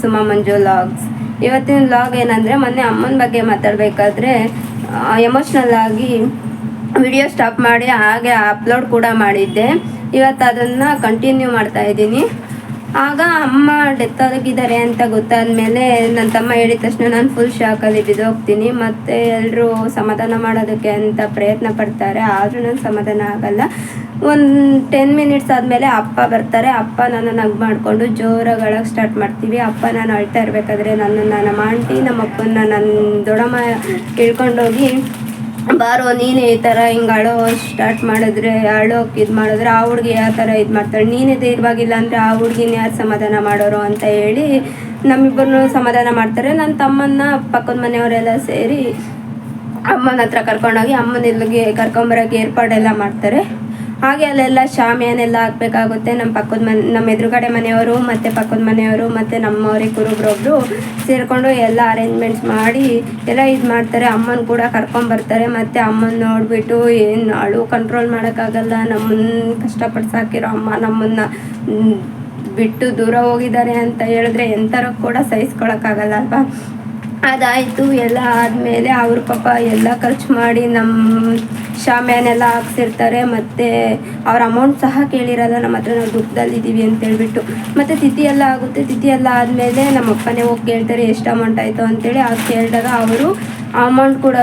Suma Manju logs ಇವತ್ತಿನ log ಏನಂದ್ರೆ ಮೊನ್ನೆ ಅಮ್ಮನ ಬಗ್ಗೆ ಮಾತಾಡಬೇಕಾದ್ರೆ ಎಮೋಷ್ನಲ್ ಆಗಿ ವಿಡಿಯೋ ಸ್ಟಾಪ್ ಮಾಡಿ ಹಾಗೆ ಅಪ್ಲೋಡ್ ಕೂಡ ಮಾಡಿದ್ದೆ. ಇವತ್ತು ಅದನ್ನ ಕಂಟಿನ್ಯೂ ಮಾಡ್ತಾ ಇದ್ದೀನಿ. ಆಗ ಅಮ್ಮ ಡೆತ್ ಆಗಿದ್ದಾರೆ ಅಂತ ಗೊತ್ತಾದ್ಮೇಲೆ ನನ್ನ ತಮ್ಮ ಹೇಳಿದ ತಕ್ಷಣ ನಾನು ಫುಲ್ ಶಾಕಲ್ಲಿ ಬಿದ್ದೋಗ್ತೀನಿ, ಮತ್ತು ಎಲ್ಲರೂ ಸಮಾಧಾನ ಮಾಡೋದಕ್ಕೆ ಅಂತ ಪ್ರಯತ್ನ ಪಡ್ತಾರೆ, ಆದರೂ ನಾನು ಸಮಾಧಾನ ಆಗಲ್ಲ. ಒಂದು ಟೆನ್ ಮಿನಿಟ್ಸ್ ಆದಮೇಲೆ ಅಪ್ಪ ಬರ್ತಾರೆ, ಅಪ್ಪ ನನ್ನ ನಗ್ ಮಾಡಿಕೊಂಡು ಜೋರಾಗಿ ಸ್ಟಾರ್ಟ್ ಮಾಡ್ತೀವಿ. ಅಪ್ಪ ನಾನು ಅಳ್ತಾ ಇರಬೇಕಾದ್ರೆ ನನ್ನನ್ನು, ನಮ್ಮ ಆಂಟಿ, ನಮ್ಮ ಅಪ್ಪನ ನನ್ನ ದೊಡಮ್ಮ ಇಳ್ಕೊಂಡೋಗಿ ಬಾರೋ, ನೀನೇ ಈ ಥರ ಹಿಂಗೆ ಅಳೋ ಸ್ಟಾರ್ಟ್ ಮಾಡಿದ್ರೆ ಅಳೋಕೆ ಇದು ಮಾಡಿದ್ರೆ ಆ ಹುಡುಗಿ ಯಾವ ಥರ ಇದು ಮಾಡ್ತಾಳೆ? ನೀನೇ ಧೈರ್ಯವಾಗಿಲ್ಲ ಅಂದರೆ ಆ ಹುಡುಗಿನ ಯಾರು ಸಮಾಧಾನ ಮಾಡೋರು ಅಂತ ಹೇಳಿ ನಮ್ಮಿಬ್ಬರನ್ನೂ ಸಮಾಧಾನ ಮಾಡ್ತಾರೆ. ನನ್ನ ತಮ್ಮನ್ನ, ಪಕ್ಕದ ಮನೆಯವರೆಲ್ಲ ಸೇರಿ ಅಮ್ಮನ ಹತ್ರ ಕರ್ಕೊಂಡೋಗಿ ಅಮ್ಮನ ಇಲ್ಲಿಗೆ ಕರ್ಕೊಂಬರೋಕೆ ಏರ್ಪಾಡೆಲ್ಲ ಮಾಡ್ತಾರೆ. ಹಾಗೆ ಅಲ್ಲೆಲ್ಲ ಶಾಮಿಯಾನೆಲ್ಲ ಹಾಕ್ಬೇಕಾಗುತ್ತೆ. ನಮ್ಮ ಪಕ್ಕದ ಮನೆ, ನಮ್ಮ ಎದುರುಗಡೆ ಮನೆಯವರು, ಮತ್ತು ಪಕ್ಕದ ಮನೆಯವರು, ಮತ್ತು ನಮ್ಮವ್ರಿಗೆ ಕುರುಬ್ರೊಬ್ರು ಸೇರಿಕೊಂಡು ಎಲ್ಲ ಅರೇಂಜ್ಮೆಂಟ್ಸ್ ಮಾಡಿ, ಎಲ್ಲ ಇದು ಮಾಡ್ತಾರೆ. ಅಮ್ಮನ ಕೂಡ ಕರ್ಕೊಂಬರ್ತಾರೆ ಮತ್ತು ಅಮ್ಮನ ನೋಡಿಬಿಟ್ಟು ಏನು ಅಳು ಕಂಟ್ರೋಲ್ ಮಾಡೋಕ್ಕಾಗಲ್ಲ. ನಮ್ಮನ್ನ ಕಷ್ಟಪಟ್ಟು ಅಮ್ಮ ನಮ್ಮನ್ನು ಬಿಟ್ಟು ದೂರ ಹೋಗಿದ್ದಾರೆ ಅಂತ ಹೇಳಿದ್ರೆ ಎಂಥರ ಕೂಡ ಸಹಿಸ್ಕೊಳಕ್ಕಾಗಲ್ಲ ಅಲ್ವಾ? ಅದಾಯಿತು. ಎಲ್ಲ ಆದಮೇಲೆ ಅವ್ರ ಪಾಪ ಎಲ್ಲ ಖರ್ಚು ಮಾಡಿ ನಮ್ಮ ಶಾಮಿಯಾನೆಲ್ಲ ಹಾಕ್ಸಿರ್ತಾರೆ ಮತ್ತು ಅವ್ರ ಅಮೌಂಟ್ ಸಹ ಕೇಳಿರಲ್ಲ, ನಮ್ಮ ಹತ್ರ ನಾವು ದುಃಖದಲ್ಲಿದ್ದೀವಿ ಅಂತ ಹೇಳ್ಬಿಟ್ಟು. ಮತ್ತು ತಿಥಿ ಎಲ್ಲ ಆಗುತ್ತೆ. ತಿಥಿ ಎಲ್ಲ ಆದಮೇಲೆ ನಮ್ಮ ಅಪ್ಪನೇ ಹೋಗಿ ಕೇಳ್ತಾರೆ, ಎಷ್ಟು ಅಮೌಂಟ್ ಆಯಿತು? ಅಂತೇಳಿ ಆಗ ಕೇಳಿದಾಗ ಅವರು ಅಮೌಂಟ್ ಕೂಡ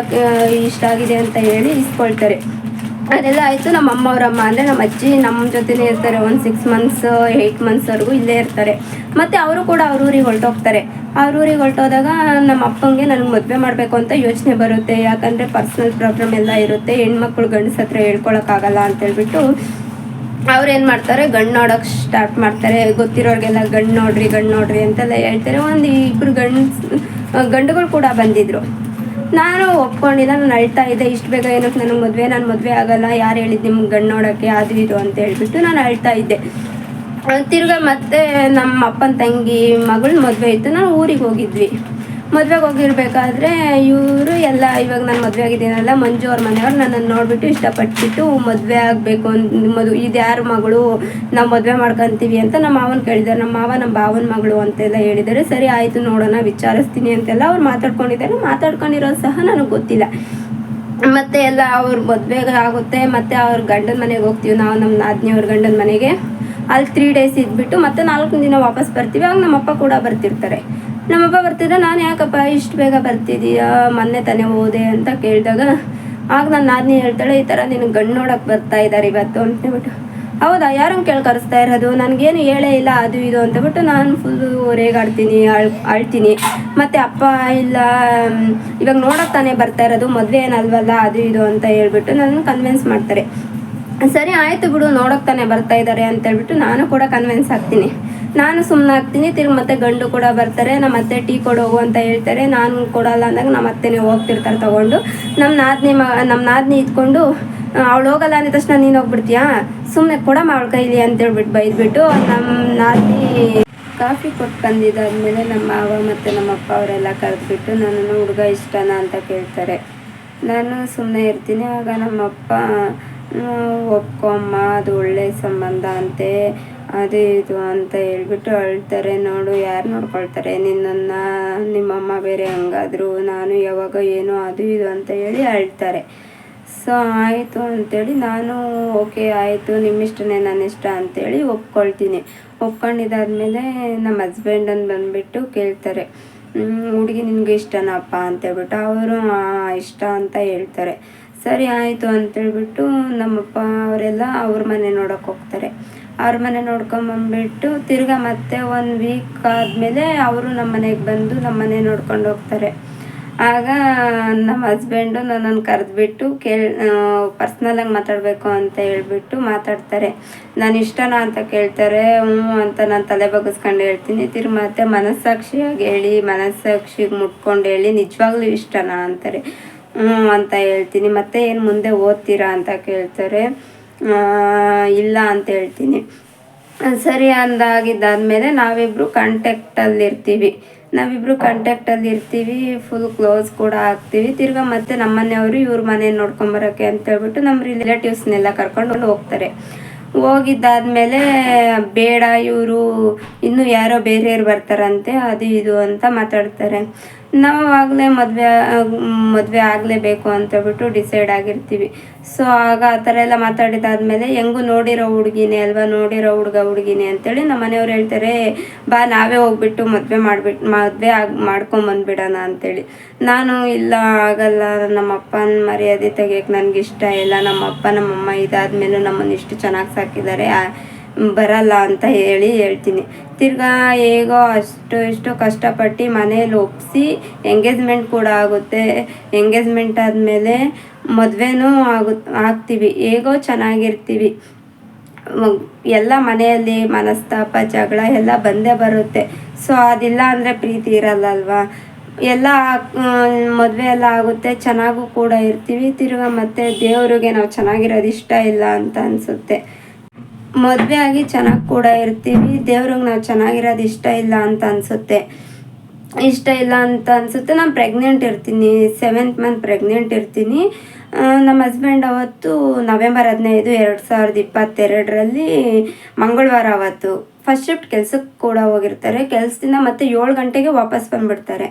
ಇಷ್ಟ ಆಗಿದೆ ಅಂತ ಹೇಳಿ ಇಸ್ಕೊಳ್ತಾರೆ. ಅದೆಲ್ಲ ಆಯಿತು. ನಮ್ಮ ಅಮ್ಮ ಅವರಮ್ಮ ಅಂದರೆ ನಮ್ಮ ಅಜ್ಜಿ ನಮ್ಮ ಜೊತೆನೇ ಇರ್ತಾರೆ. ಒಂದು ಸಿಕ್ಸ್ ಮಂತ್ಸ್ ಏಯ್ಟ್ ಮಂತ್ಸ್ವರೆಗೂ ಇಲ್ಲೇ ಇರ್ತಾರೆ. ಮತ್ತು ಅವರು ಕೂಡ ಅವ್ರ ಊರಿಗೆ ಹೊರಟೋಗ್ತಾರೆ. ಅವ್ರ ಊರಿಗೆ ಹೊರಟೋದಾಗ ನಮ್ಮ ಅಪ್ಪಂಗೆ ನನಗೆ ಮದುವೆ ಮಾಡಬೇಕು ಅಂತ ಯೋಚನೆ ಬರುತ್ತೆ. ಯಾಕಂದರೆ ಪರ್ಸ್ನಲ್ ಪ್ರಾಬ್ಲಮ್ ಎಲ್ಲ ಇರುತ್ತೆ. ಹೆಣ್ಮಕ್ಳು ಗಂಡಸ ಹತ್ರ ಹೇಳ್ಕೊಳಕ್ಕಾಗಲ್ಲ ಅಂತೇಳ್ಬಿಟ್ಟು ಅವ್ರು ಏನು ಮಾಡ್ತಾರೆ? ಗಂಡು ನೋಡೋಕೆ ಸ್ಟಾರ್ಟ್ ಮಾಡ್ತಾರೆ. ಗೊತ್ತಿರೋರಿಗೆಲ್ಲ ಗಂಡು ನೋಡ್ರಿ ಗಂಡು ನೋಡ್ರಿ ಅಂತೆಲ್ಲ ಹೇಳ್ತಾರೆ. ಒಂದು ಇಬ್ಬರು ಗಂಡು ಗಂಡುಗಳು ಕೂಡ ಬಂದಿದ್ರು. ನಾನು ಒಪ್ಕೊಂಡಿಲ್ಲ. ನಾನು ಅಳ್ತಾ ಇದ್ದೆ. ಇಷ್ಟು ಬೇಗ ಏನಕ್ಕೆ ನನಗೆ ಮದುವೆ, ನಾನು ಮದುವೆ ಆಗಲ್ಲ. ಯಾರು ಹೇಳಿದ್ದು ನಿಮ್ಗೆ ಗಂಡು ನೋಡೋಕ್ಕೆ ಅದು ಇದು ಅಂತ ಹೇಳ್ಬಿಟ್ಟು ನಾನು ಅಳ್ತಾ ಇದ್ದೆ. ತಿರ್ಗಾ ಮತ್ತೆ ನಮ್ಮ ಅಪ್ಪನ ತಂಗಿ ಮಗಳ ಮದುವೆ ಇತ್ತು ನಾವು ಊರಿಗೆ ಹೋಗಿದ್ವಿ. ಮದುವೆಗೆ ಹೋಗಿರ್ಬೇಕಾದ್ರೆ ಇವರು ಎಲ್ಲ ಇವಾಗ ನಾನು ಮದುವೆ ಆಗಿದ್ದೀನಲ್ಲ, ಮಂಜು ಅವ್ರ ಮನೆಯವ್ರು ನನ್ನನ್ನು ನೋಡಿಬಿಟ್ಟು ಇಷ್ಟಪಟ್ಬಿಟ್ಟು ಮದುವೆ ಆಗಬೇಕು ಅಂತ ಮದು, ಇದು ಯಾರ ಮಗಳು, ನಾವು ಮದುವೆ ಮಾಡ್ಕೊತೀವಿ ಅಂತ ನಮ್ಮ ಮಾವನ ಕೇಳಿದ್ದಾರೆ. ನಮ್ಮ ಮಾವ ನಮ್ಮ ಭಾವನ ಮಗಳು ಅಂತೆಲ್ಲ ಹೇಳಿದ್ದಾರೆ. ಸರಿ, ಆಯಿತು ನೋಡೋಣ, ವಿಚಾರಿಸ್ತೀನಿ ಅಂತೆಲ್ಲ ಅವ್ರು ಮಾತಾಡ್ಕೊಂಡಿದ್ದಾರೆ. ಮಾತಾಡ್ಕೊಂಡಿರೋದು ಸಹ ನನಗೆ ಗೊತ್ತಿಲ್ಲ. ಮತ್ತೆ ಎಲ್ಲ ಅವ್ರ ಮದುವೆಗೆ ಆಗುತ್ತೆ. ಮತ್ತೆ ಅವ್ರ ಗಂಡನ ಮನೆಗೆ ಹೋಗ್ತೀವಿ ನಾವು ನಮ್ಮ ನಾದಿನಿ ಅವ್ರ ಗಂಡನ ಮನೆಗೆ. ಅಲ್ಲಿ ತ್ರೀ ಡೇಸ್ ಇದ್ಬಿಟ್ಟು ಮತ್ತೆ ನಾಲ್ಕು ದಿನ ವಾಪಸ್ ಬರ್ತೀವಿ. ಆಗ ನಮ್ಮಪ್ಪ ಕೂಡ ಬರ್ತಿರ್ತಾರೆ. ನಮ್ಮಪ್ಪ ಬರ್ತಿದ್ರೆ, ನಾನು ಯಾಕಪ್ಪ ಇಷ್ಟು ಬೇಗ ಬರ್ತಿದೀಯಾ? ಮೊನ್ನೆ ತಾನೇ ಹೋದೆ ಅಂತ ಕೇಳಿದಾಗ, ಆಗ ನನ್ನ ನಾದಿನಿ ಹೇಳ್ತಾಳೆ, ಈ ಥರ ನಿನಗೆ ಗಂಡು ನೋಡೋಕೆ ಬರ್ತಾ ಇದ್ದಾರೆ ಇವತ್ತು ಅಂತ ಹೇಳ್ಬಿಟ್ಟು, ಹೌದಾ? ಯಾರು ಕೇಳಿ ಕರೆಸ್ತಾ ಇರೋದು? ನನಗೇನು ಹೇಳೇ ಇಲ್ಲ, ಅದು ಇದು ಅಂತ ಬಿಟ್ಟು ನಾನು ಫುಲ್ಲು ರೇಗಾಡ್ತೀನಿ ಅಳ್ ಅಳ್ತೀನಿ ಮತ್ತು ಅಪ್ಪ ಇಲ್ಲ ಇವಾಗ ನೋಡೋಕೆ ತಾನೇ ಬರ್ತಾ ಇರೋದು, ಮದುವೆ ಏನಲ್ವಲ್ಲ, ಅದು ಇದು ಅಂತ ಹೇಳ್ಬಿಟ್ಟು ನನ್ನ ಕನ್ವಿನ್ಸ್ ಮಾಡ್ತಾರೆ. ಸರಿ, ಆಯಿತು ಬಿಡು, ನೋಡೋಕೆ ತಾನೇ ಬರ್ತಾ ಇದ್ದಾರೆ ಅಂತ ಹೇಳ್ಬಿಟ್ಟು ನಾನು ಕೂಡ ಕನ್ವಿನ್ಸ್ ಆಗ್ತೀನಿ. ನಾನು ಸುಮ್ಮನೆ ಆಗ್ತೀನಿ, ತಿರ್ಗಿ ಮತ್ತೆ ಗಂಡು ಕೂಡ ಬರ್ತಾರೆ ನಮ್ಮ ಅತ್ತೆ ಟೀ ಕೊಡೋಗು ಅಂತ ಹೇಳ್ತಾರೆ. ನಾನು ಕೊಡಲ್ಲ ಅಂದಾಗ ನಮ್ಮ ಅತ್ತೆನೇ ಹೋಗ್ತಿರ್ತಾರೆ ತಗೊಂಡು. ನಮ್ಮ ನಾದಿನಿ ಮ ನಮ್ಮ ನಾದಿನಿ ಇದ್ಕೊಂಡು, ಅವಳು ಹೋಗಲ್ಲ ಅಂದ ತಕ್ಷಣ ನೀನು ಹೋಗ್ಬಿಡ್ತೀಯಾ? ಸುಮ್ಮನೆ ಕೊಡಮ್ಮ ಅವಳ ಕೈಲಿ ಅಂತ ಹೇಳ್ಬಿಟ್ಟು ಬೈದ್ಬಿಟ್ಟು ನಮ್ಮ ನಾದಿನಿ ಕಾಫಿ ಕೊಟ್ಟು ಬಂದಿದ್ದಾದ್ಮೇಲೆ ನಮ್ಮ ಮಾವ ಮತ್ತು ನಮ್ಮ ಅಪ್ಪ ಅವರೆಲ್ಲ ಕರೆದ್ಬಿಟ್ಟು ನನ್ನನ್ನು ಹುಡುಗ ಇಷ್ಟನಾ ಅಂತ ಕೇಳ್ತಾರೆ. ನಾನು ಸುಮ್ಮನೆ ಇರ್ತೀನಿ, ಆಗ ನಮ್ಮಪ್ಪ ಒಪ್ಕೊ ಅಮ್ಮ ಅದು ಒಳ್ಳೆ ಸಂಬಂಧ ಅಂತೆ, ಅದು ಇದು ಅಂತ ಹೇಳ್ಬಿಟ್ಟು ಅಳ್ತಾರೆ. ನೋಡು, ಯಾರು ನೋಡ್ಕೊಳ್ತಾರೆ? ನಿನ್ನನ್ನು, ನಿಮ್ಮಮ್ಮ ಬೇರೆ ಹಂಗಾದ್ರು ನಾನು ಯಾವಾಗ ಏನೋ ಅದು ಇದು ಅಂತ ಹೇಳಿ ಅಳ್ತಾರೆ. ಸೊ ಆಯಿತು ಅಂತೇಳಿ ನಾನು, ಓಕೆ, ಆಯಿತು, ನಿಮ್ಮಿಷ್ಟನೇ ನನ್ನ ಇಷ್ಟ ಅಂತೇಳಿ ಒಪ್ಕೊಳ್ತೀನಿ. ಒಪ್ಕೊಂಡಿದ್ದಾದ್ಮೇಲೆ ನಮ್ಮ ಹಸ್ಬೆಂಡನ್ನು ಬಂದುಬಿಟ್ಟು ಕೇಳ್ತಾರೆ ಹುಡುಗಿ ನಿನಗೆ ಇಷ್ಟನಪ್ಪ ಅಂತೇಳ್ಬಿಟ್ಟು ಅವರು ಇಷ್ಟ ಅಂತ ಹೇಳ್ತಾರೆ. ಸರಿ ಆಯಿತು ಅಂತೇಳ್ಬಿಟ್ಟು ನಮ್ಮಪ್ಪ ಅವರೆಲ್ಲ ಅವ್ರ ಮನೆ ನೋಡೋಕೆ ಹೋಗ್ತಾರೆ. ಅವ್ರ ಮನೆ ನೋಡ್ಕೊಂಬಂದ್ಬಿಟ್ಟು ತಿರ್ಗಾ ಮತ್ತೆ ಒಂದು ವೀಕ್ ಆದಮೇಲೆ ಅವರು ನಮ್ಮ ಮನೆಗೆ ಬಂದು ನಮ್ಮ ಮನೆ ನೋಡ್ಕೊಂಡು ಹೋಗ್ತಾರೆ. ಆಗ ನಮ್ಮ ಹಸ್ಬೆಂಡು ನನ್ನನ್ನು ಕರೆದ್ಬಿಟ್ಟು ಕೇಳ್ ಪರ್ಸ್ನಲಾಗಿ ಮಾತಾಡಬೇಕು ಅಂತ ಹೇಳ್ಬಿಟ್ಟು ಮಾತಾಡ್ತಾರೆ. ನಾನು ಇಷ್ಟನಾ ಅಂತ ಕೇಳ್ತಾರೆ. ಹ್ಞೂ ಅಂತ ನಾನು ತಲೆ ಬಗ್ಗಿಸ್ಕೊಂಡು ಹೇಳ್ತೀನಿ. ತಿರ್ಗಿ ಮತ್ತೆ ಮನಸ್ಸಾಕ್ಷಿಯಾಗಿ ಹೇಳಿ, ಮನಸ್ಸಾಕ್ಷಿಗೆ ಮುಟ್ಕೊಂಡು ಹೇಳಿ, ನಿಜವಾಗ್ಲೂ ಇಷ್ಟನಾ ಅಂತಾರೆ. ಹ್ಞೂ ಅಂತ ಹೇಳ್ತೀನಿ. ಮತ್ತೆ ಏನು ಮುಂದೆ ಓದ್ತೀರಾ ಅಂತ ಕೇಳ್ತಾರೆ ಇಲ್ಲ ಅಂತ ಹೇಳ್ತೀನಿ. ಸರಿ ಅಂದಾಗಿದ್ದಾದಮೇಲೆ ನಾವಿಬ್ಬರು ಕಾಂಟ್ಯಾಕ್ಟಲ್ಲಿ ಇರ್ತೀವಿ. ನಾವಿಬ್ಬರು ಕಾಂಟ್ಯಾಕ್ಟಲ್ಲಿ ಇರ್ತೀವಿ ಫುಲ್ ಕ್ಲೋಸ್ ಕೂಡ ಆಗ್ತೀವಿ. ತಿರ್ಗಾ ಮತ್ತೆ ನಮ್ಮ ಮನೆಯವರು ಇವ್ರ ಮನೆ ನೋಡ್ಕೊಂಬರೋಕ್ಕೆ ಅಂತ ಹೇಳ್ಬಿಟ್ಟು ನಮ್ಮ ರಿಲೇಟಿವ್ಸ್ನೆಲ್ಲ ಕರ್ಕೊಂಡು ಹೋಗ್ತಾರೆ. ಹೋಗಿದ್ದಾದ್ಮೇಲೆ ಬೇಡ ಇವರು, ಇನ್ನೂ ಯಾರೋ ಬೇರೆಯವ್ರು ಬರ್ತಾರಂತೆ, ಅದು ಇದು ಅಂತ ಮಾತಾಡ್ತಾರೆ. ನಾವು ಆಗಲೇ ಮದುವೆ ಮದುವೆ ಆಗಲೇಬೇಕು ಅಂತೇಳ್ಬಿಟ್ಟು ಡಿಸೈಡ್ ಆಗಿರ್ತೀವಿ. ಸೊ ಆಗ ಆ ಥರ ಎಲ್ಲ ಮಾತಾಡಿದಾದ್ಮೇಲೆ ಹೆಂಗೂ ನೋಡಿರೋ ಹುಡುಗಿನೇ ಅಲ್ವಾ, ನೋಡಿರೋ ಹುಡುಗ ಹುಡುಗಿನೇ ಅಂತೇಳಿ ನಮ್ಮ ಮನೆಯವ್ರು ಹೇಳ್ತಾರೆ, ಬಾ ನಾವೇ ಹೋಗ್ಬಿಟ್ಟು ಮದುವೆ ಮಾಡಿಬಿಟ್ಟು ಮದುವೆ ಆಗಿ ಮಾಡ್ಕೊಂಬಂದ್ಬಿಡೋಣ ಅಂತೇಳಿ. ನಾನು ಇಲ್ಲ, ಆಗಲ್ಲ, ನಮ್ಮ ಅಪ್ಪನ ಮರ್ಯಾದೆ ತೆಗಿಯೋಕೆ ನನಗಿಷ್ಟ ಇಲ್ಲ, ನಮ್ಮ ಅಪ್ಪ ನಮ್ಮಮ್ಮ ಇದಾದ್ಮೇಲೂ ನಮ್ಮನ್ನು ಇಷ್ಟು ಚೆನ್ನಾಗಿ ಸಾಕಿದ್ದಾರೆ ಬರಲ್ಲ ಅಂತ ಹೇಳಿ ಹೇಳ್ತೀನಿ. ತಿರ್ಗಾ ಹೇಗೋ ಅಷ್ಟು ಇಷ್ಟು ಕಷ್ಟಪಟ್ಟು ಮನೇಲಿ ಒಪ್ಪಿಸಿ ಎಂಗೇಜ್ಮೆಂಟ್ ಕೂಡ ಆಗುತ್ತೆ. ಎಂಗೇಜ್ಮೆಂಟ್ ಆದಮೇಲೆ ಮದುವೆನೂ ಆಗು, ಆಗ್ತೀವಿ. ಹೇಗೋ ಚೆನ್ನಾಗಿರ್ತೀವಿ. ಎಲ್ಲ ಮನೆಯಲ್ಲಿ ಮನಸ್ತಾಪ, ಜಗಳ ಎಲ್ಲ ಬಂದೇ ಬರುತ್ತೆ. ಸೊ ಅದಿಲ್ಲ ಅಂದರೆ ಪ್ರೀತಿ ಇರಲ್ಲ ಅಲ್ವಾ ಎಲ್ಲ ಮದುವೆ ಎಲ್ಲ ಆಗುತ್ತೆ. ಚೆನ್ನಾಗೂ ಕೂಡ ಇರ್ತೀವಿ. ತಿರ್ಗಾ ಮತ್ತೆ ದೇವರಿಗೆ ನಾವು ಚೆನ್ನಾಗಿರೋದು ಇಷ್ಟ ಇಲ್ಲ ಅಂತ ಅನಿಸುತ್ತೆ. ಮದುವೆ ಆಗಿ ಚೆನ್ನಾಗಿ ಕೂಡ ಇರ್ತೀವಿ. ದೇವ್ರಿಗೆ ನಾವು ಚೆನ್ನಾಗಿರೋದು ಇಷ್ಟ ಇಲ್ಲ ಅಂತ ಅನಿಸುತ್ತೆ. ಇಷ್ಟ ಇಲ್ಲ ಅಂತ ಅನಿಸುತ್ತೆ. ನಾನು ಪ್ರೆಗ್ನೆಂಟ್ ಇರ್ತೀನಿ. ಸೆವೆಂತ್ ಮಂತ್ ಪ್ರೆಗ್ನೆಂಟ್ ಇರ್ತೀನಿ. ನಮ್ಮ ಹಸ್ಬೆಂಡ್ ಅವತ್ತು ನವೆಂಬರ್ ಹದಿನೈದು ಎರಡು ಸಾವಿರದ ಇಪ್ಪತ್ತೆರಡರಲ್ಲಿ ಮಂಗಳವಾರ ಅವತ್ತು ಫಸ್ಟ್ ಶಿಫ್ಟ್ ಕೆಲ್ಸಕ್ಕೆ ಕೂಡ ಹೋಗಿರ್ತಾರೆ. ಕೆಲಸದಿಂದ ಮತ್ತೆ ಏಳು ಗಂಟೆಗೆ ವಾಪಸ್ ಬಂದ್ಬಿಡ್ತಾರೆ.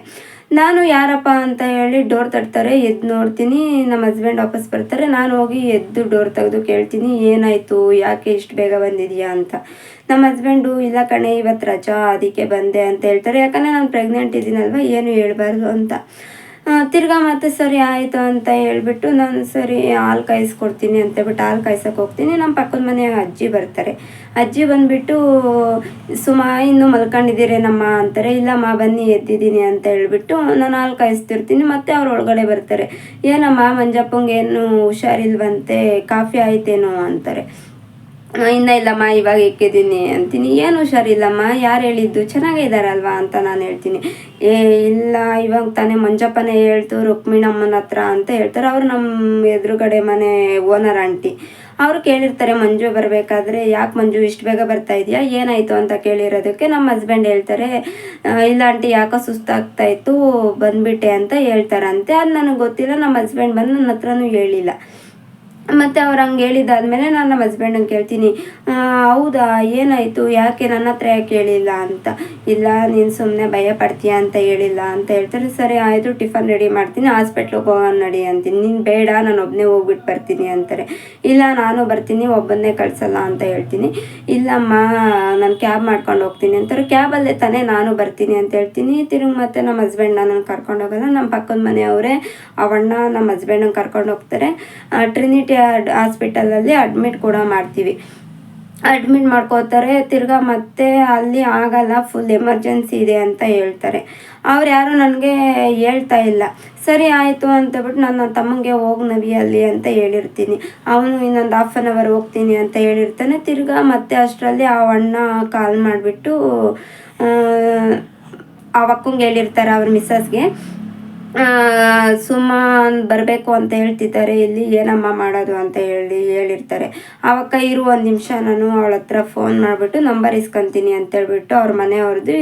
ನಾನು ಯಾರಪ್ಪ ಅಂತ ಹೇಳಿ ಡೋರ್ ತಡ್ತಾರೆ ಎದ್ದು ನೋಡ್ತೀನಿ, ನಮ್ಮ ಹಸ್ಬೆಂಡ್ ವಾಪಸ್ ಬರ್ತಾರೆ. ನಾನು ಹೋಗಿ ಎದ್ದು ಡೋರ್ ತೆಗೆದು ಕೇಳ್ತೀನಿ, ಏನಾಯಿತು, ಯಾಕೆ ಇಷ್ಟು ಬೇಗ ಬಂದಿದೆಯಾ ಅಂತ. ನಮ್ಮ ಹಸ್ಬೆಂಡು ಇಲ್ಲ ಕಣೆ ಇವತ್ತು ರಜಾ, ಅದಕ್ಕೆ ಬಂದೆ ಅಂತ ಹೇಳ್ತಾರೆ. ಯಾಕಂದರೆ ನಾನು ಪ್ರೆಗ್ನೆಂಟ್ ಇದ್ದೀನಲ್ವ, ಏನು ಹೇಳ್ಬಾರ್ದು ಅಂತ. ತಿರ್ಗಾ ಮತ್ತೆ ಸರಿ ಆಯಿತು ಅಂತ ಹೇಳ್ಬಿಟ್ಟು ನಾನು ಸರಿ ಹಾಲು ಕಾಯಿಸ್ಕೊಡ್ತೀನಿ ಅಂತ ಹೇಳ್ಬಿಟ್ಟು ಹಾಲು ಕಾಯ್ಸಕ್ಕೆ ಹೋಗ್ತೀನಿ. ನಮ್ಮ ಪಕ್ಕದ ಮನೆ ಅಜ್ಜಿ ಬರ್ತಾರೆ. ಅಜ್ಜಿ ಬಂದುಬಿಟ್ಟು, ಸುಮಾ, ಇನ್ನೂ ಮಲ್ಕೊಂಡಿದ್ದೀರೇನಮ್ಮ ಅಂತಾರೆ. ಇಲ್ಲಮ್ಮ, ಬನ್ನಿ, ಎದ್ದಿದ್ದೀನಿ ಅಂತ ಹೇಳ್ಬಿಟ್ಟು ನಾನು ಹಾಲು ಕಾಯಿಸ್ತಿರ್ತೀನಿ. ಮತ್ತೆ ಅವ್ರ ಒಳಗಡೆ ಬರ್ತಾರೆ. ಏನಮ್ಮ, ಮಂಜಪ್ಪಂಗೆ ಏನು ಹುಷಾರಿಲ್ವಂತೆ? ಕಾಫಿ ಆಯ್ತೇನೋ ಅಂತಾರೆ. ಇನ್ನ ಇಲ್ಲಮ್ಮ, ಇವಾಗ ಇಕ್ಕಿದ್ದೀನಿ ಅಂತೀನಿ. ಏನು ಹುಷಾರಿಲ್ಲಮ್ಮ, ಯಾರು ಹೇಳಿದ್ದು? ಚೆನ್ನಾಗಿದ್ದಾರಲ್ವಾ ಅಂತ ನಾನು ಹೇಳ್ತೀನಿ. ಏ, ಇಲ್ಲ, ಇವಾಗ ತಾನೇ ಮಂಜಪ್ಪನೇ ಹೇಳ್ತು, ರುಕ್ಮಿಣಮ್ಮನ ಹತ್ರ ಅಂತ ಹೇಳ್ತಾರೆ. ಅವ್ರು ನಮ್ಮ ಎದುರುಗಡೆ ಮನೆ ಓನರ್ ಆಂಟಿ. ಅವರು ಕೇಳಿರ್ತಾರೆ, ಮಂಜು ಬರಬೇಕಾದ್ರೆ, ಯಾಕೆ ಮಂಜು, ಇಷ್ಟು ಬೇಗ ಬರ್ತಾ ಇದೆಯಾ? ಏನಾಯಿತು ಅಂತ ಕೇಳಿರೋದಕ್ಕೆ ನಮ್ಮ ಹಸ್ಬೆಂಡ್ ಹೇಳ್ತಾರೆ ಇಲ್ಲ ಆಂಟಿ, ಯಾಕೋ ಸುಸ್ತಾಗ್ತಾ ಇತ್ತು, ಬಂದ್ಬಿಟ್ಟೆ ಅಂತ ಹೇಳ್ತಾರಂತೆ. ಅದು ನನಗೆ ಗೊತ್ತಿಲ್ಲ ನಮ್ಮ ಹಸ್ಬೆಂಡ್ ಬಂದು ನನ್ನ ಹತ್ರನೂ ಹೇಳಿಲ್ಲ. ಮತ್ತು ಅವ್ರು ಹಂಗೆ ಹೇಳಿದಾದ್ಮೇಲೆ ನಾನು ನಮ್ಮ ಹಸ್ಬೆಂಡಂಗೆ ಕೇಳ್ತೀನಿ "ಆ, ಹೌದಾ ಏನಾಯಿತು? ಯಾಕೆ ನನ್ನ ಹತ್ರ ಯಾಕೆ ಹೇಳಿಲ್ಲ? ಅಂತ ಇಲ್ಲ ನೀನು ಸುಮ್ಮನೆ ಭಯ ಪಡ್ತೀಯ ಅಂತ ಹೇಳಿಲ್ಲ ಅಂತ ಹೇಳ್ತಾರೆ ಸರಿ ಆಯಿತು ಟಿಫನ್ ರೆಡಿ ಮಾಡ್ತೀನಿ ಹಾಸ್ಪಿಟ್ಲಿಗೆ ಹೋಗೋಣ ನಡಿ ಅಂತೀನಿ ನೀನು ಬೇಡ ನಾನು ಒಬ್ಬನೇ ಹೋಗ್ಬಿಟ್ಟು ಬರ್ತೀನಿ ಅಂತಾರೆ. ಇಲ್ಲ ನಾನು ಬರ್ತೀನಿ ಒಬ್ಬನ್ನೇ ಕಳ್ಸಲ್ಲ ಅಂತ ಹೇಳ್ತೀನಿ. ಇಲ್ಲಮ್ಮ ನಾನು ಕ್ಯಾಬ್ ಮಾಡ್ಕೊಂಡು ಹೋಗ್ತೀನಿ ಅಂತಾರೆ ಕ್ಯಾಬಲ್ಲೇ ತಾನೇ ನಾನು ಬರ್ತೀನಿ ಅಂತ ಹೇಳ್ತೀನಿ ತಿರುಗಿ ಮತ್ತೆ ನಮ್ಮ ಹಸ್ಬೆಂಡ್ ನನ್ನನ್ನು ಕರ್ಕೊಂಡು ಹೋಗಲ್ಲ ನಮ್ಮ ಪಕ್ಕದ ಮನೆಯವರೇ ಅವಣ್ಣ ನಮ್ಮ ಹಸ್ಬೆಂಡನ್ನ ಕರ್ಕೊಂಡು ಹೋಗ್ತಾರೆ ಟ್ರಿನಿಟಿ ಹಾಸ್ಪಿಟಲಲ್ಲಿ ಅಡ್ಮಿಟ್ ಕೂಡ ಮಾಡ್ತೀವಿ ಅಡ್ಮಿಟ್ ಮಾಡ್ಕೋತಾರೆ ತಿರ್ಗಾ ಮತ್ತೆ ಅಲ್ಲಿ ಆಗಲ್ಲ ಫುಲ್ ಎಮರ್ಜೆನ್ಸಿ ಇದೆ ಅಂತ ಹೇಳ್ತಾರೆ ಅವ್ರು ಯಾರು ನನಗೆ ಹೇಳ್ತಾ ಇಲ್ಲ ಸರಿ ಆಯಿತು ಅಂತ ಬಿಟ್ಟು ನನ್ನ ತಮ್ಮಂಗೆ ಹೋಗಿ ನವಿ ಅಲ್ಲಿ ಅಂತ ಹೇಳಿರ್ತೀನಿ ಅವನು ಇನ್ನೊಂದು ಹಾಫ್ ಆನ್ ಅವರ್ ಹೋಗ್ತೀನಿ ಅಂತ ಹೇಳಿರ್ತಾನೆ ತಿರ್ಗಾ ಮತ್ತೆ ಅಷ್ಟರಲ್ಲಿ ಆ ಅಣ್ಣ ಕಾಲ್ ಮಾಡಿಬಿಟ್ಟು ಆ ಅಕ್ಕಂಗೆ ಹೇಳಿರ್ತಾರೆ ಅವ್ರ ಮಿಸ್ಸಸ್ಗೆ ಸುಮ್ಮ ಬರಬೇಕು ಅಂತ ಹೇಳ್ತಿದ್ದಾರೆ ಇಲ್ಲಿ ಏನಮ್ಮ ಮಾಡೋದು ಅಂತ ಹೇಳಿ ಹೇಳಿರ್ತಾರೆ. ಅವಕ್ಕ ಇರು ಒಂದು ನಿಮಿಷ ನಾನು ಅವಳ ಹತ್ರ ಫೋನ್ ಮಾಡಿಬಿಟ್ಟು ನಂಬರ್ ಇಸ್ಕೊಂತೀನಿ ಅಂತ ಹೇಳ್ಬಿಟ್ಟು ಅವ್ರ ಮನೆಯವ್ರದ್ದು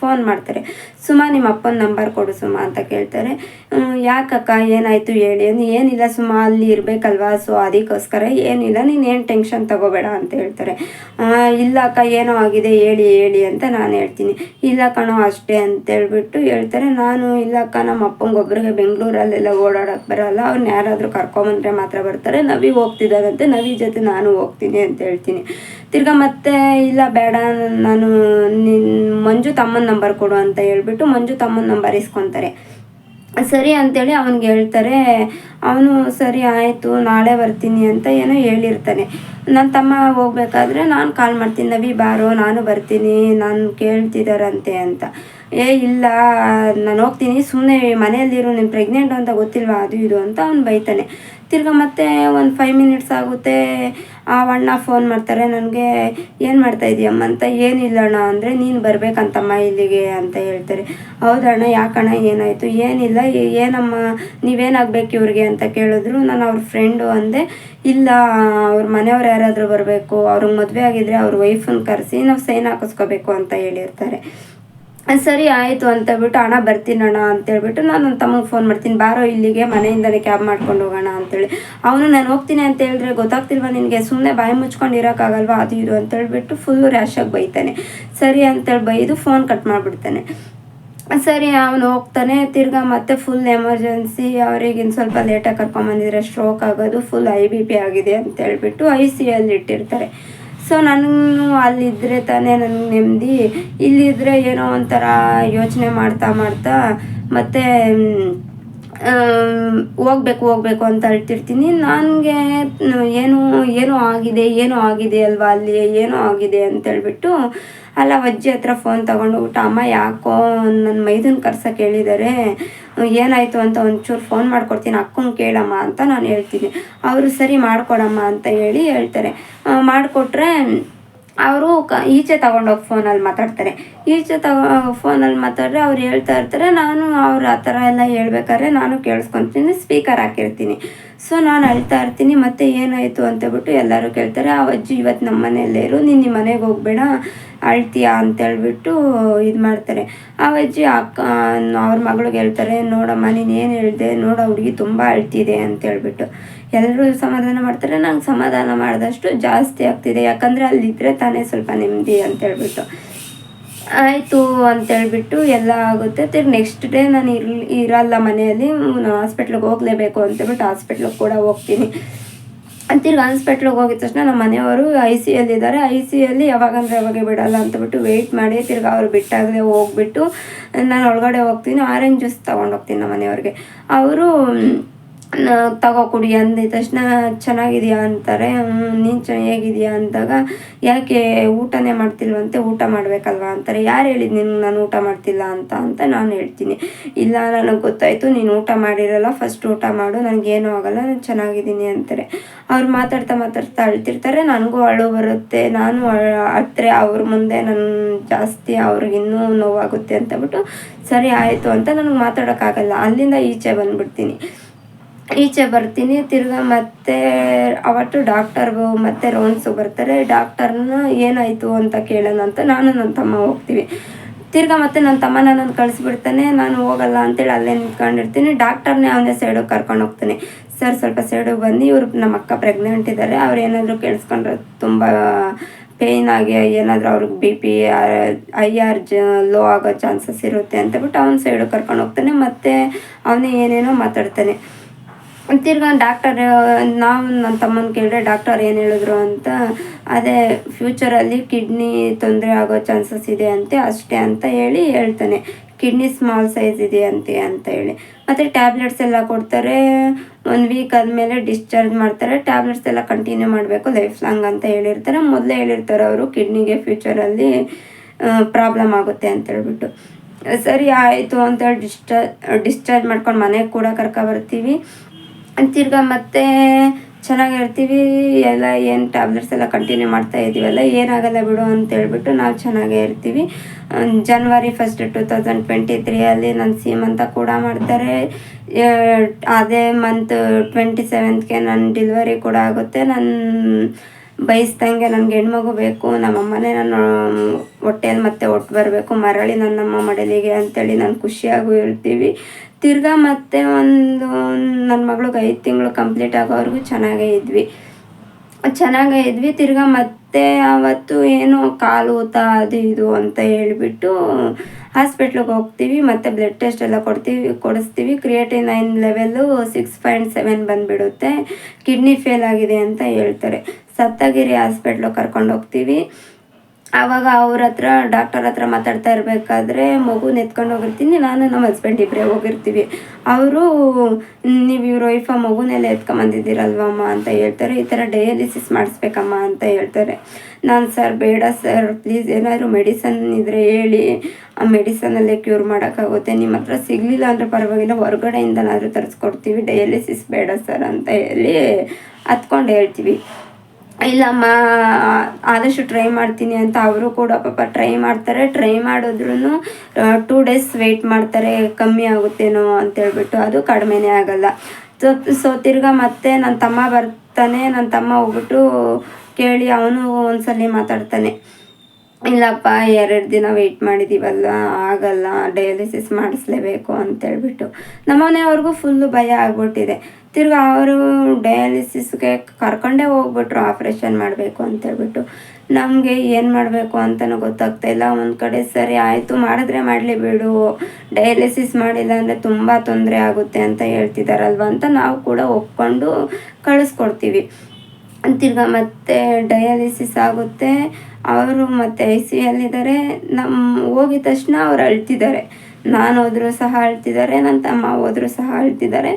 ಫೋನ್ ಮಾಡ್ತಾರೆ. ಸುಮಾ ನಿಮ್ಮ ಅಪ್ಪನ ನಂಬರ್ ಕೊಡು ಸುಮಾ ಅಂತ ಕೇಳ್ತಾರೆ. "ಹ್ಮ್, ಯಾಕಕ್ಕ ಏನಾಯಿತು ಹೇಳಿ. ಏನಿಲ್ಲ ಸುಮಾ ಅಲ್ಲಿ ಇರಬೇಕಲ್ವಾ? ಸೊ ಅದಕ್ಕೋಸ್ಕರ ಏನಿಲ್ಲ ನೀನು ಏನು ಟೆನ್ಷನ್ ತಗೋಬೇಡ ಅಂತ ಹೇಳ್ತಾರೆ. ಇಲ್ಲ ಅಕ್ಕ ಏನೋ ಆಗಿದೆ ಹೇಳಿ ಹೇಳಿ ಅಂತ ನಾನು ಹೇಳ್ತೀನಿ. ಇಲ್ಲ ಕಣೋ ಅಷ್ಟೇ ಅಂತ ಹೇಳ್ಬಿಟ್ಟು ಹೇಳ್ತಾರೆ. ನಾನು ಇಲ್ಲ ಅಕ್ಕ ನಮ್ಮ ಅಪ್ಪಂಗೆ ಒಬ್ರಿಗೆ ಬೆಂಗಳೂರಲ್ಲೆಲ್ಲ ಓಡಾಡೋಕೆ ಬರೋಲ್ಲ. ಅವ್ರನ್ನ ಯಾರಾದರೂ ಕರ್ಕೊಂಬಂದ್ರೆ ಮಾತ್ರ ಬರ್ತಾರೆ. ನವಿ ಹೋಗ್ತಿದ್ದಾರಂತೆ. ನವಿ ಜೊತೆ ನಾನು ಹೋಗ್ತೀನಿ ಅಂತ ಹೇಳ್ತೀನಿ. ತಿರ್ಗಾ ಮತ್ತೆ, ಇಲ್ಲ ಬೇಡ, ನಾನು ನಿನ್ನ ಮಂಜು ತಮ್ಮನ ನಂಬರ್ ಕೊಡು ಅಂತ ಹೇಳ್ಬಿಟ್ಟು ಮಂಜು ತಮ್ಮನ ನಂಬರ್ ಇಸ್ಕೊತಾರೆ. ಸರಿ ಅಂತೇಳಿ ಅವನಿಗೆ ಹೇಳ್ತಾರೆ, ಅವನು ಸರಿ ಆಯಿತು, ನಾಳೆ ಬರ್ತೀನಿ ಅಂತ ಏನೋ ಹೇಳಿರ್ತಾನೆ. ನನ್ನ ತಮ್ಮ ಹೋಗ್ಬೇಕಾದ್ರೆ ನಾನು ಕಾಲ್ ಮಾಡ್ತೀನಿ. ನವಿ ಬಾರೋ, ನಾನು ಬರ್ತೀನಿ. ನಾನು ಕೇಳ್ತಿದ್ದಾರಂತೆ ಅಂತ. ಏ, ಇಲ್ಲ, ನಾನು ಹೋಗ್ತೀನಿ ಸುಮ್ಮನೆ ಮನೆಯಲ್ಲಿರು, ನೀನು ಪ್ರೆಗ್ನೆಂಟ್ ಅಂತ ಗೊತ್ತಿಲ್ವಾ? ಅದು ಇದು ಅಂತ ಅವ್ನು ಬೈತಾನೆ. ತಿರ್ಗಾ ಮತ್ತೆ ಒಂದು ಫೈವ್ ಮಿನಿಟ್ಸ್ ಆಗುತ್ತೆ, ಆ ಅಣ್ಣ ಫೋನ್ ಮಾಡ್ತಾರೆ, ನನಗೆ ಏನು ಮಾಡ್ತಾ ಅಂತ, ಏನಿಲ್ಲ ಅಣ್ಣ ಅಂದರೆ ನೀನು ಬರಬೇಕಂತಮ್ಮ ಇಲ್ಲಿಗೆ ಅಂತ ಹೇಳ್ತಾರೆ. ಹೌದಣ್ಣ ಯಾಕಣ್ಣ ಏನಾಯಿತು? ಏನಿಲ್ಲ ಏನಮ್ಮ, ನೀವೇನಾಗಬೇಕು ಇವ್ರಿಗೆ ಅಂತ ಕೇಳಿದ್ರು. ನಾನು ಅವ್ರ ಫ್ರೆಂಡು ಅಂದೆ, ಇಲ್ಲ, ಅವ್ರ ಮನೆಯವ್ರು ಯಾರಾದರೂ ಬರಬೇಕು, ಅವ್ರಿಗೆ ಮದುವೆ ಆಗಿದ್ರೆ ಅವ್ರ ವೈಫನ್ನು ಕರೆಸಿ, ನಾವು ಸೈನ್ ಹಾಕಿಸ್ಕೋಬೇಕು ಅಂತ ಹೇಳಿರ್ತಾರೆ. ಸರಿ ಆಯಿತು ಅಂತ ಹೇಳ್ಬಿಟ್ಟು, ಅಣ್ಣ ಬರ್ತೀನಣ್ಣ ಅಂತೇಳ್ಬಿಟ್ಟು ನಾನು ನನ್ನ ತಮ್ಮಗೆ ಫೋನ್ ಮಾಡ್ತೀನಿ. ಬಾರೋ ಇಲ್ಲಿಗೆ, ಮನೆಯಿಂದನೇ ಕ್ಯಾಬ್ ಮಾಡ್ಕೊಂಡು ಹೋಗೋಣ ಅಂತೇಳಿ ಅವನು, ನಾನು ಹೋಗ್ತೀನಿ ಅಂತ ಹೇಳಿದ್ರೆ ಗೊತ್ತಾಗ್ತಿಲ್ವಾ ನಿನಗೆ? ಸುಮ್ಮನೆ ಬಾಯಿ ಮುಚ್ಕೊಂಡು ಇರೋಕ್ಕಾಗಲ್ವ? ಅದು ಇದು ಅಂತೇಳ್ಬಿಟ್ಟು ಫುಲ್ಲು ರ್ಯಾಶಾಗಿ ಬೈತಾನೆ. ಸರಿ ಅಂತೇಳಿ ಬೈದು ಫೋನ್ ಕಟ್ ಮಾಡಿಬಿಡ್ತಾನೆ. ಸರಿ, ಅವನು ಹೋಗ್ತಾನೆ. ತಿರ್ಗಾ ಮತ್ತೆ ಫುಲ್ ಎಮರ್ಜೆನ್ಸಿ ಅವ್ರಿಗೆ ಇನ್ನು ಸ್ವಲ್ಪ ಲೇಟಾಗಿ ಕರ್ಕೊಂಬಂದಿದ್ರೆ ಸ್ಟ್ರೋಕ್ ಆಗೋದು ಫುಲ್ ಐ ಬಿ ಪಿ ಆಗಿದೆ ಅಂತ ಹೇಳ್ಬಿಟ್ಟು ಐ ಸಿ ಅಲ್ಲಿ ಇಟ್ಟಿರ್ತಾರೆ. ಸೊ ನಾನು ಅಲ್ಲಿದ್ದರೆ ತಾನೇ ನನಗೆ ನೆಮ್ಮದಿ. ಇಲ್ಲಿದ್ದರೆ ಏನೋ ಒಂಥರ ಯೋಚನೆ ಮಾಡ್ತಾ ಮಾಡ್ತಾ ಮತ್ತೆ ಹೋಗ್ಬೇಕು ಹೋಗ್ಬೇಕು ಅಂತ ಹೇಳ್ತಿರ್ತೀನಿ. ನನಗೆ ಏನು, ಏನೋ ಆಗಿದೆ ಏನೋ ಆಗಿದೆ ಅಲ್ವಾ ಅಲ್ಲಿ, ಏನೋ ಆಗಿದೆ ಅಂತೇಳ್ಬಿಟ್ಟು ಅಲ್ಲ, ಅಜ್ಜಿ ಹತ್ರ ಫೋನ್ ಊಟ ಅಮ್ಮ, ಯಾಕೋ ನನ್ನ ಮೈದನ್ ಕರ್ಸಕ್ಕೆ ಹೇಳಿದ್ದಾರೆ ಏನಾಯಿತು ಅಂತ ಒಂಚೂರು ಫೋನ್ ಮಾಡ್ಕೊಡ್ತೀನಿ ಅಕ್ಕಂಗೆ ಕೇಳಮ್ಮ ಅಂತ ನಾನು ಹೇಳ್ತೀನಿ. ಅವರು ಸರಿ ಮಾಡ್ಕೊಡಮ್ಮ ಅಂತ ಹೇಳಿ ಹೇಳ್ತಾರೆ. ಮಾಡಿಕೊಟ್ರೆ ಅವರು ಕ ಈಚೆ ತಗೊಂಡೋಗಿ ಫೋನಲ್ಲಿ ಮಾತಾಡ್ತಾರೆ. ಈಚೆ ತಗೋ, ಫೋನಲ್ಲಿ ಮಾತಾಡ್ರೆ ಅವ್ರು ಹೇಳ್ತಾ ಇರ್ತಾರೆ, ನಾನು ಅವ್ರು ಆ ಥರ ಎಲ್ಲ ಹೇಳ್ಬೇಕಾದ್ರೆ ನಾನು ಕೇಳಿಸ್ಕೊತೀನಿ, ಸ್ಪೀಕರ್ ಹಾಕಿರ್ತೀನಿ. ಸೊ ನಾನು ಅಳ್ತಾ ಇರ್ತೀನಿ, ಮತ್ತೆ ಏನಾಯಿತು ಅಂತೇಳ್ಬಿಟ್ಟು ಎಲ್ಲರೂ ಕೇಳ್ತಾರೆ ಆ ಅಜ್ಜಿ ಇವತ್ತು ನಮ್ಮ ಮನೆಯಲ್ಲೇ ಇರು, ನೀನು ನಿಮ್ಮ ಮನೆಗೆ ಹೋಗ್ಬೇಡ, ಅಳ್ತೀಯಾ? ಅಂತೇಳ್ಬಿಟ್ಟು ಇದು ಮಾಡ್ತಾರೆ. ಆ ಅಜ್ಜಿ ಅಕ್ಕ, ಅವ್ರ ಮಗಳಿಗೆ ಹೇಳ್ತಾರೆ, ನೋಡಮ್ಮ, ನೀನು ಏನು ಹೇಳಿದೆ, ನೋಡ ಹುಡುಗಿ ತುಂಬ ಅಳ್ತಿದೆ, ಅಂತೇಳ್ಬಿಟ್ಟು. ಎಲ್ಲರೂ ಸಮಾಧಾನ ಮಾಡ್ತಾರೆ, ನಂಗೆ ಸಮಾಧಾನ ಮಾಡಿದಷ್ಟು ಜಾಸ್ತಿ ಆಗ್ತಿದೆ, ಯಾಕಂದರೆ ಅಲ್ಲಿದ್ದರೆ ತಾನೇ ಸ್ವಲ್ಪ ನೆಮ್ಮದಿ ಅಂತೇಳ್ಬಿಟ್ಟು. ಆಯಿತು ಅಂತೇಳ್ಬಿಟ್ಟು ಎಲ್ಲ ಆಗುತ್ತೆ. ತಿರ್ಗಿ ನೆಕ್ಸ್ಟ್ ಡೇ ನಾನು ಇರ್ಲಿ ಇರಲ್ಲ ಮನೆಯಲ್ಲಿ. ನಾನು ಹಾಸ್ಪಿಟ್ಲಿಗೆ ಹೋಗಲೇಬೇಕು ಅಂತೇಳ್ಬಿಟ್ಟು ಹಾಸ್ಪಿಟ್ಲಿಗೆ ಕೂಡ ಹೋಗ್ತೀನಿ. ತಿರ್ಗಿ ಹಾಸ್ಪಿಟ್ಲಿಗೆ ಹೋಗಿದ ತಕ್ಷಣ ನಮ್ಮ ಮನೆಯವರು ಐ ಸಿ ಇದ್ದಾರೆ ಐ ಸಿ ಯಲ್ಲಿ ಯಾವಾಗಂದ್ರೆ ಯಾವಾಗ ಬಿಡಲ್ಲ ಅಂತಬಿಟ್ಟು ವೆಯ್ಟ್ ಮಾಡಿ ತಿರ್ಗಿ ಅವ್ರು ಬಿಟ್ಟಾಗಲೇ ಹೋಗ್ಬಿಟ್ಟು ನಾನು ಒಳಗಡೆ ಹೋಗ್ತೀನಿ. ಆರೆಂಜ್ ಜ್ಯೂಸ್ ತೊಗೊಂಡು ಹೋಗ್ತೀನಿ ನಮ್ಮ ಮನೆಯವ್ರಿಗೆ. ಅವರು ತಗೋ ಕುಡಿ ಅಂದಿದ ತಕ್ಷಣ ಚೆನ್ನಾಗಿದೆಯಾ ಅಂತಾರೆ. ನೀನು ಹೇಗಿದೆಯಾ ಅಂದಾಗ, ಯಾಕೆ ಊಟನೇ ಮಾಡ್ತಿಲ್ವಂತೆ, ಊಟ ಮಾಡಬೇಕಲ್ವಾ ಅಂತಾರೆ. ಯಾರು ಹೇಳಿದ್ ನಿನ್ಗೆ ನಾನು ಊಟ ಮಾಡ್ತಿಲ್ಲ ಅಂತ ಅಂತ ನಾನು ಹೇಳ್ತೀನಿ. ಇಲ್ಲ, ನನಗೆ ಗೊತ್ತಾಯಿತು, ನೀನು ಊಟ ಮಾಡಿರಲ್ಲ ಫಸ್ಟ್ ಊಟ ಮಾಡು ನನಗೇನು ಆಗಲ್ಲ, ನಾನು ಚೆನ್ನಾಗಿದ್ದೀನಿ ಅಂತಾರೆ. ಅವ್ರು ಮಾತಾಡ್ತಾ ಮಾತಾಡ್ತಾ ಅಳ್ತಿರ್ತಾರೆ. ನನಗೂ ಅಳು ಬರುತ್ತೆ. ನಾನು ಅತ್ತರೆ ಅವ್ರ ಮುಂದೆ ನನ್ನ ಜಾಸ್ತಿ ಅವ್ರಿಗೆ ಇನ್ನೂ ನೋವಾಗುತ್ತೆ ಅಂತಬಿಟ್ಟು ಸರಿ ಆಯಿತು ಅಂತ ನನಗೆ ಮಾತಾಡೋಕ್ಕಾಗಲ್ಲ. ಅಲ್ಲಿಂದ ಈಚೆ ಬಂದ್ಬಿಡ್ತೀನಿ. ಈಚೆ ಬರ್ತೀನಿ, ತಿರ್ಗಾ ಮತ್ತೆ ಅವತ್ತು ಡಾಕ್ಟರ್ಗು ಮತ್ತೆ ರೋನ್ಸು ಬರ್ತಾರೆ. ಡಾಕ್ಟರ್ನ ಏನಾಯಿತು ಅಂತ ಕೇಳೋಣ ಅಂತ ನಾನು ನನ್ನ ತಮ್ಮ ಹೋಗ್ತೀವಿ. ತಿರ್ಗಾ ಮತ್ತೆ ನನ್ನ ತಮ್ಮ ನನ್ನ ಕಳಿಸ್ಬಿಡ್ತಾನೆ, ನಾನು ಹೋಗಲ್ಲ ಅಂತೇಳಿ ಅಲ್ಲೇ ನಿಂತ್ಕೊಂಡಿರ್ತೀನಿ. ಡಾಕ್ಟರ್ನೇ ಅವನೇ ಸೈಡಿಗೆ ಕರ್ಕೊಂಡು ಹೋಗ್ತಾನೆ. ಸರ್ ಸ್ವಲ್ಪ ಸೈಡಿಗೆ ಬಂದು ಇವ್ರು ನಮ್ಮ ಅಕ್ಕ ಪ್ರೆಗ್ನೆಂಟ್ ಇದ್ದಾರೆ ಅವ್ರು ಏನಾದರೂ ಕೇಳಿಸ್ಕೊಂಡ್ರೆ ತುಂಬ ಪೇಯ್ನ್ ಆಗಿ ಏನಾದರೂ ಅವ್ರಿಗೆ ಬಿ ಪಿ ಐ ಆರ್ ಜ ಲೋ ಆಗೋ ಚಾನ್ಸಸ್ ಇರುತ್ತೆ ಅಂತ ಅಂತಬಿಟ್ಟು ಅವ್ನ ಸೈಡಿಗೆ ಕರ್ಕೊಂಡು ಹೋಗ್ತಾನೆ. ಮತ್ತು ಅವನೇ ಏನೇನೋ ಮಾತಾಡ್ತಾನೆ. ತಿರ್ಗಾ ಡಾಕ್ಟರ್ ನಾವು ನನ್ನ ತಮ್ಮನ ಕೇಳಿದ್ರೆ ಡಾಕ್ಟರ್ ಏನು ಹೇಳಿದ್ರು ಅಂತ, ಅದೇ ಫ್ಯೂಚರಲ್ಲಿ ಕಿಡ್ನಿ ತೊಂದರೆ ಆಗೋ ಚಾನ್ಸಸ್ ಇದೆ ಅಂತೆ, ಅಷ್ಟೇ ಅಂತ ಹೇಳಿ ಹೇಳ್ತಾನೆ. ಕಿಡ್ನಿ ಸ್ಮಾಲ್ ಸೈಜ್ ಇದೆ ಅಂತೆ ಅಂತ ಹೇಳಿ. ಮತ್ತು ಟ್ಯಾಬ್ಲೆಟ್ಸ್ ಎಲ್ಲ ಕೊಡ್ತಾರೆ, ಒಂದು ವೀಕ್ ಆದಮೇಲೆ ಡಿಸ್ಚಾರ್ಜ್ ಮಾಡ್ತಾರೆ ಟ್ಯಾಬ್ಲೆಟ್ಸ್ ಎಲ್ಲ ಕಂಟಿನ್ಯೂ ಮಾಡಬೇಕು ಲೈಫ್ ಲಾಂಗ್ ಅಂತ ಹೇಳಿರ್ತಾರೆ. ಮೊದಲೇ ಹೇಳಿರ್ತಾರೆ ಅವರು ಕಿಡ್ನಿಗೆ ಫ್ಯೂಚರಲ್ಲಿ ಪ್ರಾಬ್ಲಮ್ ಆಗುತ್ತೆ ಅಂತ ಹೇಳ್ಬಿಟ್ಟು. ಸರಿ, ಆಯಿತು ಅಂತೇಳಿ ಡಿಸ್ಚಾರ್ಜ್ ಡಿಸ್ಚಾರ್ಜ್ ಮಾಡ್ಕೊಂಡು ಮನೆಗೆ ಕೂಡ ಕರ್ಕೊ ಬರ್ತೀವಿ. ತಿರ್ಗಾ ಮತ್ತೆ ಚೆನ್ನಾಗಿರ್ತೀವಿ ಎಲ್ಲ ಏನು ಟ್ಯಾಬ್ಲೆಟ್ಸ್ ಎಲ್ಲ ಕಂಟಿನ್ಯೂ ಮಾಡ್ತಾ ಇದ್ದೀವಲ್ಲ ಏನಾಗಲ್ಲ ಬಿಡು ಅಂತ ಹೇಳ್ಬಿಟ್ಟು ನಾವು ಚೆನ್ನಾಗೇ ಇರ್ತೀವಿ. January first two thousand twenty ತ್ರೀಯಲ್ಲಿ ನನ್ನ ಸೀಮಂತ ಕೂಡ ಮಾಡ್ತಾರೆ. ಅದೇ ಮಂತ್ ಟ್ವೆಂಟಿ ಸೆವೆಂತ್ಗೆ ನನ್ನ ಡಿಲ್ವರಿ ಕೂಡ ಆಗುತ್ತೆ. ನನ್ನ ಬಯಸ್ದಂಗೆ ನನಗೆ ಹೆಣ್ಮಗು ಬೇಕು, ನಮ್ಮಮ್ಮನೇ ನಾನು ಹೊಟ್ಟೆಯಲ್ಲಿ ಮತ್ತೆ ಒಟ್ಟು ಬರಬೇಕು, ಮರಳಿ ನನ್ನಮ್ಮ ಮಡಲಿಗೆ ಅಂತೇಳಿ ನಾನು ಖುಷಿಯಾಗೂ ಇರ್ತೀವಿ ತಿರ್ಗಾ ಮತ್ತೆ ಒಂದು ನನ್ನ ಮಗಳಿಗೆ ಐದು ತಿಂಗಳು ಕಂಪ್ಲೀಟ್ ಆಗೋವರೆಗೂ ಚೆನ್ನಾಗೇ ಇದ್ವಿ. ಚೆನ್ನಾಗೇ ಇದ್ವಿ. ತಿರ್ಗಾ ಮತ್ತೆ ಆವತ್ತು ಏನು ಕಾಲು ಊತ ಅದು ಇದು ಅಂತ ಹೇಳಿಬಿಟ್ಟು ಹಾಸ್ಪಿಟ್ಲಿಗೆ ಹೋಗ್ತೀವಿ. ಮತ್ತು ಬ್ಲಡ್ ಟೆಸ್ಟ್ ಎಲ್ಲ ಕೊಡ್ತೀವಿ, ಕೊಡಿಸ್ತೀವಿ. Creatinine nine level six point seven ಬಂದುಬಿಡುತ್ತೆ. ಕಿಡ್ನಿ ಫೇಲ್ ಆಗಿದೆ ಅಂತ ಹೇಳ್ತಾರೆ. ಸಪ್ತಗಿರಿ ಹಾಸ್ಪಿಟ್ಲಿಗೆ ಕರ್ಕೊಂಡು ಹೋಗ್ತೀವಿ. ಆವಾಗ ಅವ್ರ ಹತ್ರ ಡಾಕ್ಟರ್ ಹತ್ರ ಮಾತಾಡ್ತಾ ಇರಬೇಕಾದ್ರೆ ಮಗು ನೆತ್ಕೊಂಡು ಹೋಗಿರ್ತೀನಿ, ನಾನು ನಮ್ಮ ಹಸ್ಬೆಂಡ್ ಇಬ್ಬರೇ ಹೋಗಿರ್ತೀವಿ. ಅವರು, ನೀವು ಇವ್ರ ವೈಫ ಮಗುನೆಲ್ಲ ಎತ್ಕೊಂಬಂದಿದ್ದೀರಲ್ವಮ್ಮ? ಅಂತ ಹೇಳ್ತಾರೆ. ಈ ಥರ ಡಯಾಲಿಸಿಸ್ ಮಾಡಿಸ್ಬೇಕಮ್ಮ ಅಂತ ಹೇಳ್ತಾರೆ. ನಾನು, ಸರ್, ಬೇಡ, ಸರ್ ಪ್ಲೀಸ್ ಏನಾದರೂ ಮೆಡಿಸನ್ ಇದ್ದರೆ ಹೇಳಿ. ಆ ಮೆಡಿಸನಲ್ಲೇ ಕ್ಯೂರ್ ಮಾಡೋಕ್ಕಾಗುತ್ತೆ. ನಿಮ್ಮ ಹತ್ರ ಸಿಗಲಿಲ್ಲ ಅಂದರೆ ಪರವಾಗಿಲ್ಲ, ಹೊರಗಡೆಯಿಂದನಾದರೂ ತರಿಸ್ಕೊಡ್ತೀವಿ. ಡಯಾಲಿಸಿಸ್ ಬೇಡ, ಸರ್, ಅಂತ ಹೇಳಿ ಹತ್ಕೊಂಡು ಹೇಳ್ತೀವಿ. ಇಲ್ಲಮ್ಮ ಆದಷ್ಟು ಟ್ರೈ ಮಾಡ್ತೀನಿ ಅಂತ ಅವರು ಕೂಡ ಪಾಪ ಟ್ರೈ ಮಾಡ್ತಾರೆ. ಟ್ರೈ ಮಾಡಿದ್ರು ಟೂ ಡೇಸ್ ವೆಯ್ಟ್ ಮಾಡ್ತಾರೆ, ಕಮ್ಮಿ ಆಗುತ್ತೇನೋ ಅಂತೇಳ್ಬಿಟ್ಟು ಅದು ಕಡಿಮೆನೇ ಆಗಲ್ಲ. ಸೊ ಸೊ, ತಿರ್ಗಾ ಮತ್ತೆ ನನ್ನ ತಮ್ಮ ಬರ್ತಾನೆ ನನ್ನ ತಮ್ಮ ಹೋಗ್ಬಿಟ್ಟು ಕೇಳಿ, ಅವನು ಒಂದ್ಸಲಿ ಮಾತಾಡ್ತಾನೆ. ಇಲ್ಲಪ್ಪ, ಎರಡು ದಿನ ವೆಯ್ಟ್ ಮಾಡಿದ್ದೀವಲ್ಲ ಆಗಲ್ಲ ಡಯಾಲಿಸಿಸ್ ಮಾಡಿಸ್ಲೇಬೇಕು ಅಂತೇಳ್ಬಿಟ್ಟು. ನಮ್ಮನೆಯವ್ರಿಗೂ ಫುಲ್ಲು ಭಯ ಆಗ್ಬಿಟ್ಟಿದೆ. ತಿರ್ಗಿ ಅವರು ಡಯಾಲಿಸಿಸ್ಗೆ ಕರ್ಕೊಂಡೇ ಹೋಗ್ಬಿಟ್ರು ಆಪ್ರೇಷನ್ ಮಾಡಬೇಕು ಅಂತೇಳ್ಬಿಟ್ಟು. ನಮಗೆ ಏನು ಮಾಡಬೇಕು ಅಂತಲೂ ಗೊತ್ತಾಗ್ತಾ ಇಲ್ಲ. ಒಂದು ಕಡೆ ಸರಿ ಆಯಿತು, ಮಾಡಿದ್ರೆ ಮಾಡಲಿ ಬಿಡು. ಡಯಾಲಿಸಿಸ್ ಮಾಡಿಲ್ಲ ಅಂದರೆ ತುಂಬ ತೊಂದರೆ ಆಗುತ್ತೆ ಅಂತ ಹೇಳ್ತಿದ್ದಾರಲ್ವ ಅಂತ ನಾವು ಕೂಡ ಒಪ್ಕೊಂಡು ಕಳಿಸ್ಕೊಡ್ತೀವಿ. ತಿರ್ಗಾ ಮತ್ತೆ ಡಯಾಲಿಸಿಸ್ ಆಗುತ್ತೆ. ಅವರು ಮತ್ತೆ ಐ ಸಿ ಯಲ್ಲಿದ್ದಾರೆ. ನಮ್ಮ ಹೋಗಿದ ತಕ್ಷಣ ಅವ್ರು ಅಳ್ತಿದ್ದಾರೆ. ನಾನು ಹೋದರೂ ಸಹ ಅಳ್ತಿದ್ದಾರೆ ನನ್ನ ತಮ್ಮ ಹೋದರೂ ಸಹ ಅಳ್ತಿದ್ದಾರೆ.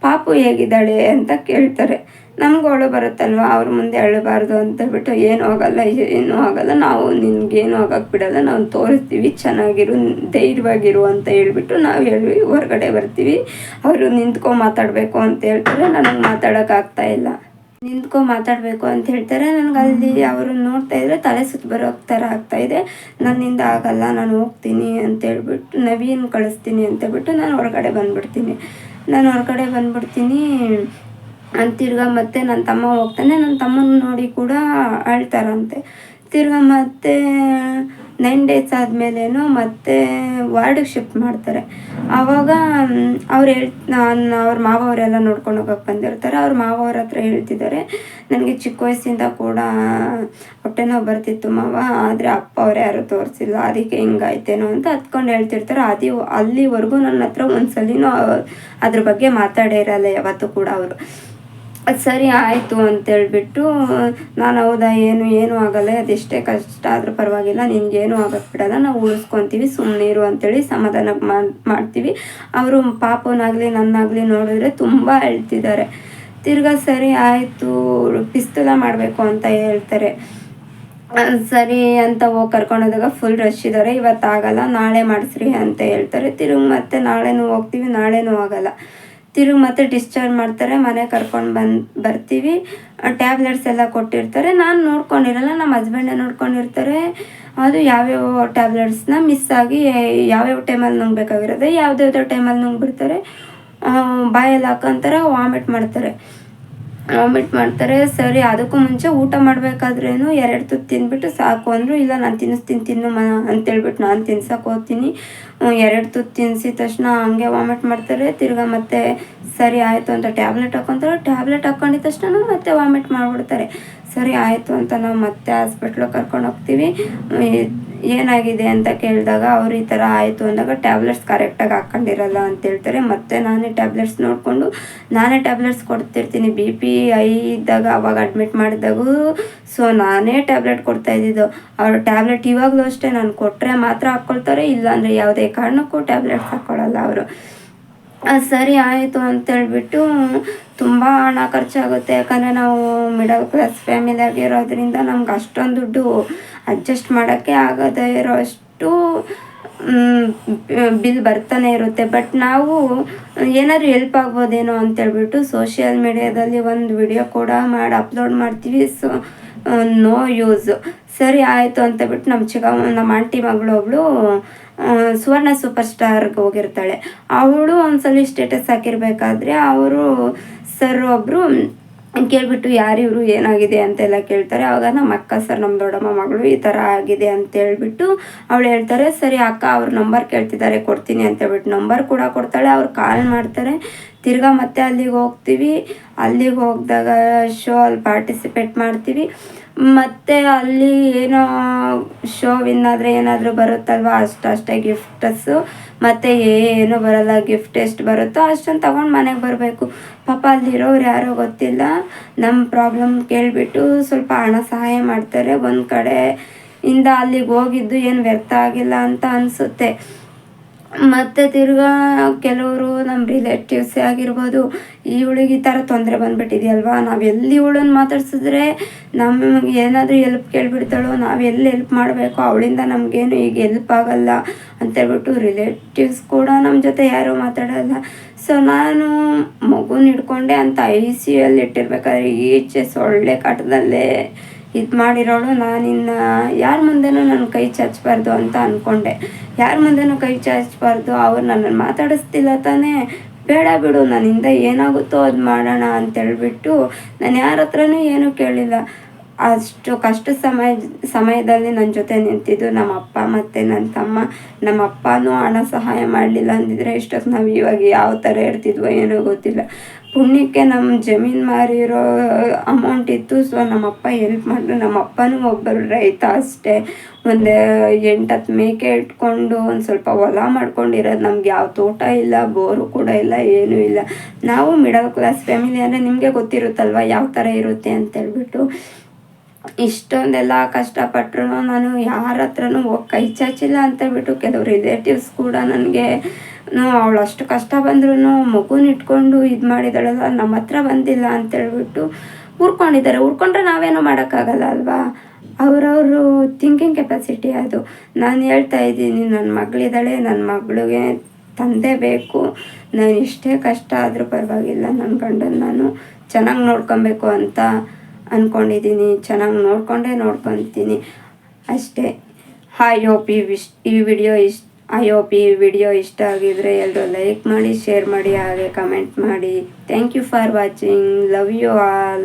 ಪಾಪು ಹೇಗಿದ್ದಾಳೆ ಅಂತ ಕೇಳ್ತಾರೆ. ನಮ್ಗೆ ಅಳು ಬರುತ್ತಲ್ವ? ಅವ್ರ ಮುಂದೆ ಅಳಬಾರ್ದು ಅಂತ ಬಿಟ್ಟು ಏನು ಹೋಗಲ್ಲ ಏನೂ ಆಗಲ್ಲ. ನಾವು ನಿನ್ಗೇನು ಆಗಕ್ಕೆ ಬಿಡಲ್ಲ. ನಾವು ತೋರಿಸ್ತೀವಿ, ಚೆನ್ನಾಗಿರು, ಧೈರ್ಯವಾಗಿರು ಅಂತ ಹೇಳ್ಬಿಟ್ಟು ನಾವು ಹೇಳಿ ಹೊರಗಡೆ ಬರ್ತೀವಿ. ಅವರು ನಿಂತ್ಕೊ ಮಾತಾಡಬೇಕು ಅಂತ ಹೇಳ್ತಾರೆ. ನನಗೆ ಮಾತಾಡೋಕ್ಕಾಗ್ತಾ ಇಲ್ಲ. ನಿಂತ್ಕೊ ಮಾತಾಡಬೇಕು ಅಂತ ಹೇಳ್ತಾರೆ. ನನಗೆ ಅಲ್ಲಿ ಅವರು ನೋಡ್ತಾ ಇದ್ರೆ ತಲೆ ಸುತ್ತ ಬರೋ ಥರ ಆಗ್ತಾ ಇದೆ. ನನ್ನಿಂದ ಆಗಲ್ಲ, ನಾನು ಹೋಗ್ತೀನಿ ಅಂತ ಹೇಳ್ಬಿಟ್ಟು, ನವೀನ್ ಕಳಿಸ್ತೀನಿ ಅಂತ ಬಿಟ್ಟು ನಾನು ಹೊರಗಡೆ ಬಂದ್ಬಿಡ್ತೀನಿ. ನಾನು ಹೊರಗಡೆ ಬಂದ್ಬಿಡ್ತೀನಿ ಅಂತಿರ್ಗ ತಿರ್ಗಾ ಮತ್ತೆ ನನ್ನ ತಮ್ಮ ಹೋಗ್ತಾನೆ. ನನ್ನ ತಮ್ಮನ ನೋಡಿ ಕೂಡ ಅಳ್ತಾರಂತೆ. ತಿರ್ಗಾ ಮತ್ತೆ ನೈನ್ ಡೇಸ್ ಆದಮೇಲೇನು ಮತ್ತೆ ವಾರ್ಡಿಗೆ ಶಿಫ್ಟ್ ಮಾಡ್ತಾರೆ. ಆವಾಗ ಅವ್ರು ಹೇಳ್, ನಾನು ಅವ್ರ ಮಾವವರೆಲ್ಲ ನೋಡ್ಕೊಂಡು ಹೋಗಕ್ಕೆ ಬಂದಿರ್ತಾರೆ. ಅವ್ರ ಮಾವವ್ರ ಹತ್ರ ಹೇಳ್ತಿದ್ದಾರೆ, ನನಗೆ ಚಿಕ್ಕ ವಯಸ್ಸಿಂದ ಕೂಡ ಹೊಟ್ಟೆ ನೋವು ಬರ್ತಿತ್ತು ಮಾವ, ಆದರೆ ಅಪ್ಪ ಅವ್ರು ಯಾರು ತೋರಿಸಿಲ್ಲ, ಅದಕ್ಕೆ ಹಿಂಗಾಯ್ತೇನೋ ಅಂತ ಹತ್ಕೊಂಡು ಹೇಳ್ತಿರ್ತಾರೆ. ಅದಿ, ಅಲ್ಲಿವರೆಗೂ ನನ್ನ ಹತ್ರ ಒಂದ್ಸಲಿನೂ ಅದ್ರ ಬಗ್ಗೆ ಮಾತಾಡೇ ಇರಲ್ಲ ಯಾವತ್ತೂ ಕೂಡ ಅವರು. ಅದು ಸರಿ ಆಯಿತು ಅಂತೇಳ್ಬಿಟ್ಟು, ನಾನು ಹೌದಾ, ಏನು, ಏನೂ ಆಗಲ್ಲ, ಅದೆಷ್ಟೇ ಕಷ್ಟ ಆದರೂ ಪರವಾಗಿಲ್ಲ, ನಿನಗೇನು ಆಗಕ್ಕೆ ಬಿಡಲ್ಲ ನಾವು ಉಳಿಸ್ಕೊತೀವಿ ಸುಮ್ಮನಿರು ಅಂತೇಳಿ ಸಮಾಧಾನ ಮಾಡ್ತೀವಿ. ಅವರು ಪಾಪನಾಗಲಿ, ನನ್ನಾಗಲಿ ನೋಡಿದ್ರೆ ತುಂಬ ಹೇಳ್ತಿದ್ದಾರೆ ತಿರ್ಗಾ ಸರಿ ಆಯಿತು, ಪಿಸ್ತೂಲ ಮಾಡಬೇಕು ಅಂತ ಹೇಳ್ತಾರೆ. ಸರಿ ಅಂತ ಹೋಗಿ ಕರ್ಕೊಂಡೋದಾಗ ಫುಲ್ ರಶ್ ಇದ್ದಾರೆ ಇವತ್ತಾಗಲ್ಲ, ನಾಳೆ ಮಾಡಿಸ್ರಿ ಅಂತ ಹೇಳ್ತಾರೆ. ತಿರುಗಿ ಮತ್ತೆ ನಾಳೆನೂ ಹೋಗ್ತೀವಿ, ನಾಳೆನೂ ಆಗಲ್ಲ. ತಿರುಗಿ ಮತ್ತೆ ಡಿಸ್ಚಾರ್ಜ್ ಮಾಡ್ತಾರೆ, ಮನೆ ಕರ್ಕೊಂಡು ಬಂದು, ಬರ್ತೀವಿ. ಟ್ಯಾಬ್ಲೆಟ್ಸ್ ಎಲ್ಲ ಕೊಟ್ಟಿರ್ತಾರೆ. ನಾನು ನೋಡ್ಕೊಂಡಿರಲ್ಲ ನಮ್ಮ ಹಸ್ಬೆಂಡೇ ನೋಡ್ಕೊಂಡಿರ್ತಾರೆ. ಅದು ಯಾವ್ಯಾವ ಟ್ಯಾಬ್ಲೆಟ್ಸ್ನ ಮಿಸ್ ಆಗಿ ಯಾವ್ಯಾವ ಟೈಮಲ್ಲಿ ನುಂಗ್ಬೇಕಾಗಿರೋದು, ಯಾವುದ್ಯಾವ್ದೋ ಟೈಮಲ್ಲಿ ನುಂಗ್ಬಿಡ್ತಾರೆ. ಬಾಯಲ್ಲಿ ಹಾಕೊಂತಾರೆ ವಾಮಿಟ್ ಮಾಡ್ತಾರೆ. ವಾಮಿಟ್ ಮಾಡ್ತಾರೆ. ಸರಿ, ಅದಕ್ಕೂ ಮುಂಚೆ ಊಟ ಮಾಡಬೇಕಾದ್ರೇನು ಎರಡು ತುತ್ತು ತಿಂದ್ಬಿಟ್ಟು ಸಾಕು ಅಂದರು, ಇಲ್ಲ ನಾನು ತಿನ್ನಿಸ್ತೀನಿ, ತಿನ್ನು ಮ ಅಂತೇಳ್ಬಿಟ್ಟು ನಾನು ತಿನ್ಸಕ್ಕೆ ಹೋಗ್ತೀನಿ. ಎರಡು ತುತ್ತು ತಿನ್ಸಿದ ತಕ್ಷಣ ಹಂಗೆ ವಾಮಿಟ್ ಮಾಡ್ತಾರೆ. ತಿರ್ಗಾ ಮತ್ತೆ ಸರಿ ಆಯಿತು ಅಂತ ಟ್ಯಾಬ್ಲೆಟ್ ಹಾಕ್ಕೊತಾರೆ ಟ್ಯಾಬ್ಲೆಟ್ ಹಾಕೊಂಡಿದ ತಕ್ಷಣ ಮತ್ತೆ ವಾಮಿಟ್ ಮಾಡಿಬಿಡ್ತಾರೆ. ಸರಿ ಆಯಿತು ಅಂತ ನಾವು ಮತ್ತೆ ಹಾಸ್ಪಿಟ್ಲಿಗೆ ಕರ್ಕೊಂಡು ಹೋಗ್ತೀವಿ. ಏನಾಗಿದೆ ಅಂತ ಕೇಳಿದಾಗ ಅವ್ರು ಈ ಥರ ಆಯಿತು ಅಂದಾಗ ಟ್ಯಾಬ್ಲೆಟ್ಸ್ ಕರೆಕ್ಟಾಗಿ ಹಾಕ್ಕೊಂಡಿರಲ್ಲ ಅಂತ ಹೇಳ್ತಾರೆ. ಮತ್ತೆ ನಾನೇ ಟ್ಯಾಬ್ಲೆಟ್ಸ್ ನೋಡಿಕೊಂಡು, ನಾನೇ ಟ್ಯಾಬ್ಲೆಟ್ಸ್ ಕೊಡ್ತಿರ್ತೀನಿ. ಬಿ ಪಿ ಐ ಇದ್ದಾಗ, ಅವಾಗ ಅಡ್ಮಿಟ್ ಮಾಡಿದಾಗೂ ಸೊ ನಾನೇ ಟ್ಯಾಬ್ಲೆಟ್ ಕೊಡ್ತಾ ಇದ್ದಿದ್ದು. ಅವ್ರ ಟ್ಯಾಬ್ಲೆಟ್ ಇವಾಗಲೂ ಅಷ್ಟೇ ನಾನು ಕೊಟ್ಟರೆ ಮಾತ್ರ ಹಾಕ್ಕೊಳ್ತಾರೆ, ಇಲ್ಲಾಂದರೆ ಯಾವುದೇ ಕಾರಣಕ್ಕೂ ಟ್ಯಾಬ್ಲೆಟ್ಸ್ ಹಾಕ್ಕೊಳ್ಳಲ್ಲ ಅವರು. ಸರಿ ಆಯಿತು ಅಂತೇಳ್ಬಿಟ್ಟು ತುಂಬ ಹಣ ಖರ್ಚಾಗುತ್ತೆ. ಯಾಕಂದರೆ ನಾವು ಮಿಡಲ್ ಕ್ಲಾಸ್ ಫ್ಯಾಮಿಲಿ ಆಗಿರೋದ್ರಿಂದ ನಮ್ಗೆ ಅಷ್ಟೊಂದು ದುಡ್ಡು ಅಡ್ಜಸ್ಟ್ ಮಾಡೋಕ್ಕೆ ಆಗದೇ ಇರೋ ಅಷ್ಟು ಬಿಲ್ ಬರ್ತಾನೆ ಇರುತ್ತೆ. ಬಟ್ ನಾವು ಏನಾದರೂ ಹೆಲ್ಪ್ ಆಗ್ಬೋದೇನೋ ಅಂತೇಳ್ಬಿಟ್ಟು ಸೋಷಿಯಲ್ ಮೀಡಿಯಾದಲ್ಲಿ ಒಂದು ವಿಡಿಯೋ ಕೂಡ ಮಾಡಿ ಅಪ್ಲೋಡ್ ಮಾಡ್ತೀವಿ. ಸೊ ನೋ ಯೂಸ್ ಸರಿ ಆಯಿತು ಅಂತ ಬಿಟ್ಟು ನಮ್ಮ ಚಿಕ್ಕ ನಮ್ಮ ಆಂಟಿ ಮಗಳು ಒಬ್ಳು ಸುವರ್ಣ ಸೂಪರ್ ಸ್ಟಾರ್ಗೆ ಹೋಗಿರ್ತಾಳೆ. ಅವಳು ಒಂದ್ಸಲಿ ಸ್ಟೇಟಸ್ ಹಾಕಿರ್ಬೇಕಾದ್ರೆ ಅವರು ಸರ್ ಒಬ್ಬರು ಕೇಳಿಬಿಟ್ಟು ಯಾರಿವರು ಏನಾಗಿದೆ ಅಂತೆಲ್ಲ ಕೇಳ್ತಾರೆ. ಆವಾಗ ನಮ್ಮ ಅಕ್ಕ ಸರ್, ನಮ್ಮ ದೊಡ್ಡಮ್ಮ ಮಗಳು ಈ ಥರ ಆಗಿದೆ ಅಂತ ಹೇಳ್ಬಿಟ್ಟು ಅವಳು ಹೇಳ್ತಾರೆ, ಸರಿ ಅಕ್ಕ, ಅವ್ರ ನಂಬರ್ ಕೇಳ್ತಿದ್ದಾರೆ, ಕೊಡ್ತೀನಿ ಅಂತ ಹೇಳ್ಬಿಟ್ಟು ನಂಬರ್ ಕೂಡ ಕೊಡ್ತಾಳೆ. ಅವ್ರು ಕಾಲ್ ಮಾಡ್ತಾರೆ. ತಿರ್ಗಾ ಮತ್ತೆ ಅಲ್ಲಿಗೆ ಹೋಗ್ತೀವಿ. ಅಲ್ಲಿಗೆ ಹೋಗಿದಾಗ ಶೋ ಅಲ್ಲಿ ಪಾರ್ಟಿಸಿಪೇಟ್ ಮಾಡ್ತೀವಿ. ಮತ್ತು ಅಲ್ಲಿ ಏನೋ ಶೋ ವಿನ್ ಆದರೆ ಏನಾದರೂ ಬರುತ್ತಲ್ವ? ಅಷ್ಟು ಅಷ್ಟೇ ಗಿಫ್ಟಸ್ಸು ಮತ್ತು ಏನು ಬರಲ್ಲ ಗಿಫ್ಟ್ ಎಷ್ಟು ಬರುತ್ತೋ ಅಷ್ಟನ್ನು ತಗೊಂಡು ಮನೆಗೆ ಬರಬೇಕು. ಪಾಪ ಅಲ್ಲಿರೋರು ಯಾರೋ ಗೊತ್ತಿಲ್ಲ. ನಮ್ಮ ಪ್ರಾಬ್ಲಮ್ ಕೇಳಿಬಿಟ್ಟು ಸ್ವಲ್ಪ ಹಣ ಸಹಾಯ ಮಾಡ್ತಾರೆ. ಒಂದು ಕಡೆ ಇಂದ ಅಲ್ಲಿಗೆ ಹೋಗಿದ್ದು ಏನು ವ್ಯರ್ಥ ಆಗಿಲ್ಲ ಅಂತ ಅನಿಸುತ್ತೆ. ಮತ್ತು ತಿರ್ಗಾ ಕೆಲವರು ನಮ್ಮ ರಿಲೇಟಿವ್ಸೇ ಆಗಿರ್ಬೋದು ಇವಳಿಗೆ ಈ ಥರ ತೊಂದರೆ ಬಂದುಬಿಟ್ಟಿದೆಯಲ್ವಾ? ನಾವು ಎಲ್ಲಿ ಇವಳನ್ನು ಮಾತಾಡ್ಸಿದ್ರೆ ನಮಗೆ ಏನಾದರೂ ಎಲ್ಪ್ ಕೇಳಿಬಿಡ್ತಾಳೋ, ನಾವು ಎಲ್ಲಿ ಎಲ್ಪ್ ಮಾಡಬೇಕು, ಅವಳಿಂದ ನಮಗೇನು ಈಗ ಎಲ್ಪ್ ಆಗಲ್ಲ ಅಂತೇಳ್ಬಿಟ್ಟು ರಿಲೇಟಿವ್ಸ್ ಕೂಡ ನಮ್ಮ ಜೊತೆ ಯಾರೂ ಮಾತಾಡಲ್ಲ. ಸೊ ನಾನು ಮಗುನ ಹಿಡ್ಕೊಂಡೆ ಅಂತ ಐ ಸಿ ಯಲ್ಲಿ ಇಟ್ಟಿರ್ಬೇಕಾದ್ರೆ ಈಚೆ ಸೊಳ್ಳೆ ಕಾಟದಲ್ಲೇ ಇದು ಮಾಡಿರೋಳು. ನಾನಿನ್ನು ಯಾರ ಮುಂದೆನೂ ನನ್ನ ಕೈ ಚಚ್ಚಬಾರ್ದು ಅಂತ ಅಂದ್ಕೊಂಡೆ ಯಾರ ಮುಂದೆನೂ ಕೈ ಚಾಚಬಾರ್ದು, ಅವ್ರು ನನ್ನನ್ನು ಮಾತಾಡಿಸ್ತಿಲ್ಲ ತಾನೇ. ಬೇಡ ಬಿಡು, ನನ್ನಿಂದ ಏನಾಗುತ್ತೋ ಅದು ಮಾಡೋಣ ಅಂತೇಳ್ಬಿಟ್ಟು ನಾನು ಯಾರ ಹತ್ರನೂ ಏನೂ ಕೇಳಿಲ್ಲ. ಅಷ್ಟು ಕಷ್ಟ ಸಮಯ, ಸಮಯದಲ್ಲಿ ನನ್ನ ಜೊತೆ ನಿಂತಿದ್ದು ನಮ್ಮ ಅಪ್ಪ ಮತ್ತು ನನ್ನ ತಮ್ಮ. ನಮ್ಮ ಅಪ್ಪನೂ ಹಣ ಸಹಾಯ ಮಾಡಲಿಲ್ಲ ಅಂದಿದ್ರೆ ಇಷ್ಟೊತ್ತು ನಾವು ಇವಾಗ ಯಾವ ಥರ ಇರ್ತಿದ್ವೋ ಏನೋ ಗೊತ್ತಿಲ್ಲ. ಪುಣ್ಯಕ್ಕೆ ನಮ್ಮ ಜಮೀನು ಮಾರಿರೋ ಅಮೌಂಟ್ ಇತ್ತು ಸೊ ನಮ್ಮಪ್ಪ ಹೆಲ್ಪ್ ಮಾಡಿದ್ರು ನಮ್ಮ ಅಪ್ಪನೂ ಒಬ್ಬರು ರೈತ ಅಷ್ಟೇ. ಒಂದು ಹತ್ತು ಮೇಕೆ ಇಟ್ಕೊಂಡು ಒಂದು ಸ್ವಲ್ಪ ಹೊಲ ಮಾಡ್ಕೊಂಡಿರೋದು ನಮ್ಗೆ ಯಾವ ತೋಟ ಇಲ್ಲ, ಬೋರು ಕೂಡ ಇಲ್ಲ, ಏನೂ ಇಲ್ಲ. ನಾವು ಮಿಡಲ್ ಕ್ಲಾಸ್ ಫ್ಯಾಮಿಲಿ ಅಂದರೆ ನಿಮಗೆ ಗೊತ್ತಿರುತ್ತಲ್ವ ಯಾವ ಥರ ಇರುತ್ತೆ ಅಂತೇಳ್ಬಿಟ್ಟು ಇಷ್ಟೊಂದೆಲ್ಲ ಕಷ್ಟಪಟ್ಟರು ನಾನು ಯಾರ ಹತ್ರನೂ ಹೋಗಿ ಕೈ ಚಾಚಿಲ್ಲ ಅಂತೇಳ್ಬಿಟ್ಟು ಕೆಲವು ರಿಲೇಟಿವ್ಸ್ ಕೂಡ ನನಗೆ ಅವಳು ಅಷ್ಟು ಕಷ್ಟ ಬಂದ್ರೂ ಮಗುನ ಇಟ್ಕೊಂಡು ಇದು ಮಾಡಿದಾಳಲ್ಲ ನಮ್ಮ ಹತ್ರ ಬಂದಿಲ್ಲ ಅಂತೇಳ್ಬಿಟ್ಟು ಉರ್ಕೊಂಡಿದ್ದಾರೆ ಉರ್ಕೊಂಡ್ರೆ ನಾವೇನೋ ಮಾಡೋಕ್ಕಾಗಲ್ಲ ಅಲ್ವಾ? ಅವರವರು ಥಿಂಕಿಂಗ್ ಕೆಪಾಸಿಟಿ ಅದು. ನಾನು ಹೇಳ್ತಾ ಇದ್ದೀನಿ ನನ್ನ ಮಗಳಿದ್ದಾಳೆ ನನ್ನ ಮಗಳಿಗೆ ತಂದೆ ಬೇಕು. ನಾನು ಇಷ್ಟೇ ಕಷ್ಟ ಆದರೂ ಪರವಾಗಿಲ್ಲ ನನ್ನ ಗಂಡನ ನಾನು ಚೆನ್ನಾಗಿ ನೋಡ್ಕೊಬೇಕು ಅಂತ ಅಂದ್ಕೊಂಡಿದ್ದೀನಿ ಚೆನ್ನಾಗಿ ನೋಡಿಕೊಂಡೇ ನೋಡ್ಕೊತೀನಿ. ಅಷ್ಟೇ. ಐ ಹೋಪ್ ಈ ವಿಶ್ ಈ ವಿಡಿಯೋ ಇಷ್ಟ ಐ ಹೋಪ್ ಈ ವಿಡಿಯೋ ಇಷ್ಟ ಆಗಿದ್ರೆ ಎಲ್ಲರೂ ಲೈಕ್ ಮಾಡಿ ಶೇರ್ ಮಾಡಿ, ಹಾಗೆ ಕಮೆಂಟ್ ಮಾಡಿ. Thank you for watching love you all